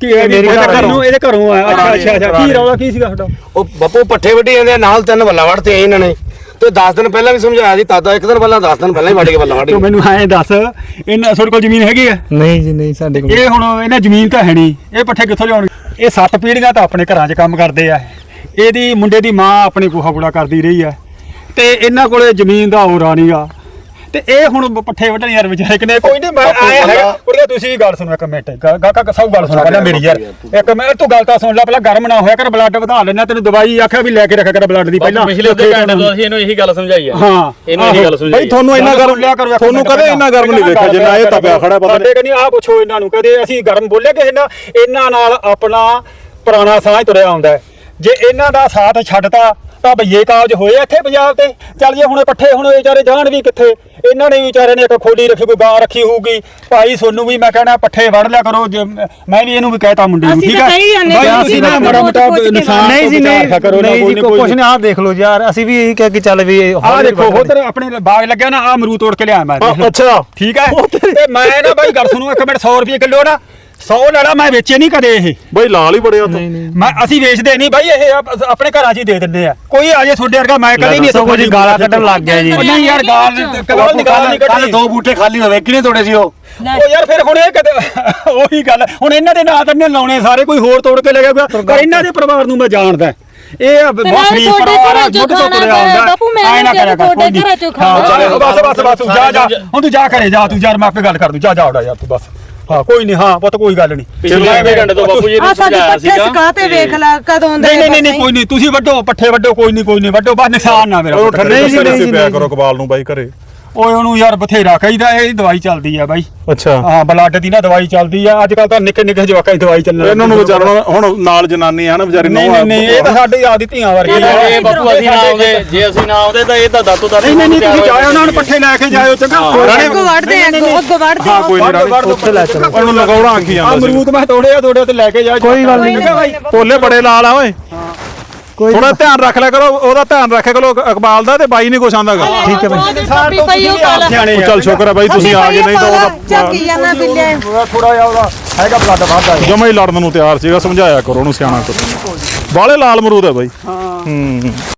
ਕੀ ਮੇਰੀ ਇਹਦੇ ਘਰ ਘਰੋਂ। ਇਹਦੇ ਘਰੋਂ ਆ? ਅੱਛਾ ਅੱਛਾ ਅੱਛਾ। ਕੀ ਰੌਲਾ ਕੀ ਸੀਗਾ ਤੁਹਾਡਾ? ਉਹ ਬੱਬੂ ਪੱਠੇ ਵੱਢੀ ਜਾਂਦੇ ਆ, ਨਾਲ ਤਿੰਨ ਬੱਲਾ ਵੜਤੇ ਇਹਨਾਂ ਨੇ। ਤੇ 10 ਦਿਨ ਪਹਿਲਾਂ ਵੀ ਸਮਝਾਇਆ ਸੀ ਤਾਦਾ ਇੱਕ ਦਿਨ ਪਹਿਲਾਂ 10 ਦਿਨ ਪਹਿਲਾਂ ਹੀ ਵੱਢ ਕੇ ਬੱਲਾ ਵੱਢ ਤੂੰ ਮੈਨੂੰ ਐਂ ਦੱਸ ਇਹਨਾਂ ਤੁਹਾਡੇ ਕੋਲ ਜ਼ਮੀਨ ਹੈਗੀ ਆ? ਨਹੀਂ ਜੀ ਨਹੀਂ ਸਾਡੇ ਕੋਲ। ਇਹ ਹੁਣ ਇਹਨਾਂ ਜ਼ਮੀਨ ਤਾਂ ਹੈ ਨਹੀਂ। ਇਹ ਪੱਠੇ ਕਿੱਥੋਂ ਲਿਆਉਣਗੇ ਇਹ ਸੱਤ ਪੀੜ੍ਹੀਆਂ ਤਾਂ ਆਪਣੇ ਘਰਾਂ 'ਚ ਕੰਮ ਕਰਦੇ ਆ। ਇਹਦੀ ਮੁੰਡੇ ਦੀ ਮਾਂ ਆਪਣੀ ਗੋਹਾ ਗੁੜਾ ਕਰਦੀ ਰਹੀ ਆ। ਤੇ ਇਹਨਾਂ ਕੋਲੇ ਜ਼ਮੀਨ ਦਾ ਹੋਰਾ ਨਹੀਂਗਾ ਤੇ ਇਹ ਹੁਣ ਪੱਠੇ ਵੱਢਣ ਯਾਰ ਵਿਚਾਰੇ ਕਿਨੇ ਕੋਈ ਨਹੀਂ ਮੈਂ ਆਇਆ ਹੈਗਾ। ਕੁੜੀਆਂ ਤੁਸੀਂ ਗੱਲ ਸੁਣੋ ਇੱਕ ਮਿੰਟ। ਗਾਕਾ ਸਭ ਗੱਲ ਸੁਣ ਪਹਿਲਾਂ ਮੇਰੀ ਯਾਰ। ਇੱਕ ਮਿੰਟ ਤੂੰ ਗੱਲ ਤਾਂ ਸੁਣ ਲੈ ਪਹਿਲਾਂ ਗਰਮ ਨਾ ਹੋਇਆ ਕਰ ਬਲੱਡ ਵਧਾ ਲੈਣਾ ਤੈਨੂੰ ਦਵਾਈ ਆਖਿਆ ਵੀ ਲੈ ਕੇ ਰੱਖਿਆ ਕਰ ਬਲੱਡ ਦੀ ਪਹਿਲਾਂ। ਪਿਛਲੇ ਅੱਧੇ ਘੰਟੇ ਤੋਂ ਅਸੀਂ ਇਹਨੂੰ ਇਹੀ ਗੱਲ ਸਮਝਾਈ ਹੈ ਹਾਂ ਇਹਨੂੰ ਇਹੀ ਗੱਲ ਸਮਝਾਈ ਬਾਈ ਤੁਹਾਨੂੰ ਇੰਨਾ ਗਰਮ ਲਿਆ ਕਰੋ ਤੁਹਾਨੂੰ ਕਦੇ ਇੰਨਾ ਗਰਮ ਨਹੀਂ ਦੇਖਿਆ ਜਿੰਨਾ ਇਹ ਤਪਿਆ ਖੜਾ ਪਤਾ ਨਹੀਂ। ਕਹਿੰਦੀ ਆਹ ਪੁੱਛੋ ਇਹਨਾਂ ਨੂੰ ਕਦੇ ਅਸੀਂ ਗਰਮ ਬੋਲੇ ਕਿਸੇ ਨਾਲ ਇਹਨਾਂ ਨਾਲ ਆਪਣਾ ਪੁਰਾਣਾ ਸਾਂਝ ਤੁਰਿਆ ਆਉਂਦਾ। ਜੇ ਇਹਨਾਂ ਦਾ ਸਾਥ ਛੱਡਤਾ ਤਾਂ ਬਈਏ ਕਾਬਜ ਹੋਏ ਇੱਥੇ ਪੰਜਾਬ ਤੇ। ਚੱਲ ਜੇ ਹੁਣ ਇਹ ਪੱਠੇ ਹੁਣ ਇਹ ਵਿਚਾਰੇ ਜਾਣ ਵੀ ਕਿੱਥੇ? ਇਹਨਾਂ ਨੇ ਵੀ ਵਿਚਾਰੇ ਨੇ ਇੱਕ ਖੋਲੀ ਰੱਖੀ ਕੋਈ ਗਾਂ ਰੱਖੀ ਹੋਊਗੀ। ਭਾਈ ਸੋਨੂੰ ਵੀ ਮੈਂ ਕਹਿਣਾ ਪੱਠੇ ਵੜ ਲਿਆ ਕਰੋ ਜੇ ਮੈਂ ਵੀ ਇਹਨੂੰ ਵੀ ਕਹਿਤਾ ਮੁੰਡੇ ਨੂੰ ਠੀਕ ਤਾਂ ਹੈ ਤੁਸੀਂ ਨਾ ਮਾੜਾ ਮੋਟਾ ਨਿਸ਼ਾਨ ਨਹੀਂ ਜੀ ਨਹੀਂ ਕਰੋ ਨਾ ਨਹੀਂ ਕੋਈ ਜੀ ਨਾ ਕੋਈ ਕੁਛ ਨਹੀਂ ਆਹ ਦੇਖ ਲਓ ਯਾਰ ਅਸੀਂ ਵੀ ਇਹੀ ਕਿਹਾ ਕਿ ਚੱਲ ਵੀ ਆਹ ਦੇਖੋ ਉਧਰ ਆਪਣੇ ਬਾਗ ਲੱਗਿਆ ਨਾ ਆ ਅਮਰੂਦ ਤੋੜ ਕੇ ਲਿਆ ਮੈਂ। ਅੱਛਾ। ਠੀਕ ਹੈ? ਤੇ ਮੈਂ ਨਾ ਬਾਈ ਗੱਲ ਸੁਣੋ ਇੱਕ ਮਿੰਟ 100 ਰੁਪਏ ਕਿਲੋ ਨਾ। 100 ਲੈਣਾ ਮੈਂ ਵੇਚੇ ਨਹੀਂ ਕਦੇ ਇਹ। ਬਾਈ ਲਾਲ ਹੀ ਬੜੇ ਨਹੀਂ ਨਹੀਂ। ਮੈਂ ਅਸੀਂ ਵੇਚਦੇ ਨਹੀਂ। ਬਾਈ ਇਹ ਆਪ- ਆਪਣੇ ਘਰਾਂ 'ਚ ਹੀ ਦੇ ਦਿੰਦੇ ਆ। ਕੋਈ ਆ ਜੇ ਤੁਹਾਡੇ ਵਰਗਾ ਮੈਂ ਕਦੇ ਨਹੀਂ ਸਭ ਕੁਝ ਗਾਲਾਂ ਕੱਢਣ ਲੱਗ ਗਿਆ ਜੀ। ਉਹ ਨਹੀਂ ਯਾਰ ਗਾਲ ਕਦੋਂ ਦੀ ਗਾਲ ਨਹੀਂ ਕੱਲ ਕੱਢੀ ਦੋ ਬੂਟੇ ਖਾਲੀ ਹੋਵੇ ਕਿਹਨੇ ਤੋੜੇ ਸੀ ਉਹ। ਉਹ ਯਾਰ ਫਿਰ ਹੁਣ ਇਹ ਕਦੇ ਉਹੀ ਗੱਲ ਹੁਣ ਇਹਨਾਂ ਦੇ ਨਾਂ ਤਾਂ ਨਹੀਂ ਲਾਉਣੇ ਸਾਰੇ ਕੋਈ ਹੋਰ ਤੋੜ ਕੇ ਲੈ ਗਿਆ ਪਰ ਇਹਨਾਂ ਦੇ ਪਰਿਵਾਰ ਨੂੰ ਮੈਂ ਜਾਣਦਾ ਇਹ ਬਹੁਤ ਸ਼ਰੀਫ ਤੁਹਾਡੇ ਪਰਿਵਾਰ ਆ ਘਰਾਂ ਚੋਂ ਮੁੱਢ ਤੋਂ ਖਾਣਾ ਤੁਰਿਆ ਆਉਂਦਾ ਬਾਪੂ ਮੈਂ ਨਾ ਕਰਿਆ ਕਰ ਤੁਹਾਡੇ ਕੋਈ ਨਹੀਂ। ਘਰਾਂ ਚੋਂ ਹਾਂ ਖਾਣਾ। ਚੱਲ ਬਸ ਬਸ ਬਸ ਤੂੰ ਜਾ ਜਾ। ਹੁਣ ਤੂੰ ਜਾ ਘਰੇ ਜਾ ਤੂੰ ਯਾਰ ਮੈਂ ਆਪੇ ਗੱਲ ਕਰ ਦੂੰ। ਜਾ ਜਾ ਉਡਾ ਯਾਰ ਤੂੰ ਬਸ। ਹਾਂ ਕੋਈ ਨਹੀਂ ਹਾਂ ਪੁੱਤ ਕੋਈ ਗੱਲ ਨਹੀਂ। ਪਿਛਲੇ ਘੰਟੇ ਤੋਂ ਬਾਪੂ ਜੀ ਆ ਨੇ ਸਾਡੇ ਸਮਝਾਇਆ ਪੱਠੇ ਸੀਗਾ ਸਕਾ ਤੇ ਵੇਖ ਲੈ ਕਦੋਂ ਦੇ ਨਹੀਂ ਨਹੀਂ ਨਹੀਂ ਕੋਈ ਨਹੀਂ ਤੁਸੀਂ ਵੱਡੋ ਪੱਠੇ ਵੱਡੋ ਕੋਈ ਨਹੀਂ ਕੋਈ ਨਹੀਂ ਵੱਡੋ ਬਸ ਨੁਕਸਾਨ ਨਾ ਮੇਰਾ ਪੁੱਤ ਠੰਡੇ। ਜੀ, ਪਿਆ ਕਰੋ ਕਬਾਲ ਨੂੰ ਬਾਈ ਘਰੇ। ਓਏ ਉਹਨੂੰ ਯਾਰ ਬਥੇਰਾ ਕਹੀਦਾ ਇਹ ਦਵਾਈ ਚੱਲਦੀ ਆ ਬਾਈ। ਅੱਛਾ। ਹਾਂ ਬਲੱਡ ਦੀ ਨਾ ਦਵਾਈ ਚੱਲਦੀ ਆ। ਅੱਜ ਕੱਲ ਤਾਂ ਨਿੱਕੇ ਨਿੱਕੇ ਜਵਾਕਾਂ ਦੀ ਦਵਾਈ ਚੱਲਣ ਇਹਨਾਂ ਨੂੰ ਪਈ। ਵਿਚਾਰਨਾ ਹੁਣ ਨਾਲ ਜਨਾਨੀ ਆ ਨਾ ਵਿਚਾਰੀ ਨਹੀਂ ਨਹੀਂ ਨਹੀਂ ਇਹ ਤਾਂ ਸਾਡੀ ਆਦੀ ਧੀਆਂ ਵਰਗੀ ਆ। ਇਹ ਬਾਪੂ ਅਸੀਂ ਨਾ ਆਉਂਦੇ ਜੇ ਅਸੀਂ ਨਾ ਆਉਂਦੇ ਤਾਂ ਇਹ ਤਾਂ ਦਾਤੂ ਦਾ ਨਹੀਂ ਨਹੀਂ ਨਹੀਂ ਤੁਸੀਂ ਜਾਇਓ ਉਹਨਾਂ ਨੂੰ ਪੱਠੇ ਲੈ ਕੇ ਜਾਇਓ ਚੰਗਾ। ਅੱਗੋਂ ਵੜਦੇ ਆ ਅੱਗੋਂ ਵੜਦੇ ਹਾਂ ਆ। ਕੋਈ ਨਹੀਂ ਉੱਥੇ ਲੈ ਚਲੋ। ਉਹਨੂੰ ਲਗਾਉਣਾ ਆਖੀ ਆ ਜਾਂਦਾ ਅਮਰੂਦ ਮੈਂ ਤੋੜੇ ਆ ਤੋੜੇ ਤੇ ਲੈ ਕੇ ਜਾ। ਕੋਈ ਗੱਲ ਨਹੀਂ। ਭਾਈ ਪੋਲੇ ਬੜੇ ਲਾਲ ਆ ਓਏ। ਕੋਈ ਥੋੜਾ ਧਿਆਨ ਰੱਖ ਲਿਆ ਕਰੋ ਉਹਦਾ ਧਿਆਨ ਰੱਖਿਆ ਕਰੋ ਇਕਬਾਲ ਦਾ ਤੇ ਬਾਈ ਨਹੀਂ ਕੁਛ ਆਂਦਾਗਾ ਠੀਕ ਹੈ ਬਾਈ। ਪਾਪੀ ਪਈ ਉਹ ਕਾਲਾ ਸਿਆਣੇ ਚੱਲ ਸ਼ੁਕਰ ਹੈ ਬਾਈ ਤੁਸੀਂ ਆ ਗਏ ਨਹੀਂ ਤਾਂ ਉਹਦਾ ਚੱਕੀ ਜਾਂਦਾ ਬਿੱਲੇ। ਥੋੜਾ ਜਿਹਾ ਉਹਦਾ ਹੈਗਾ ਬਲੱਡ ਵੱਧਦਾ ਜਮਾ ਹੀ ਲੜਨ ਨੂੰ ਤਿਆਰ ਸੀਗਾ ਸਮਝਾਇਆ ਕਰੋ ਉਹਨੂੰ ਸਿਆਣਾ ਕਰੋ ਬਾਲੇ ਲਾਲ ਮਰੂਦ ਹੈ ਬਾਈ। ਹਾਂ। ਹੂੰ।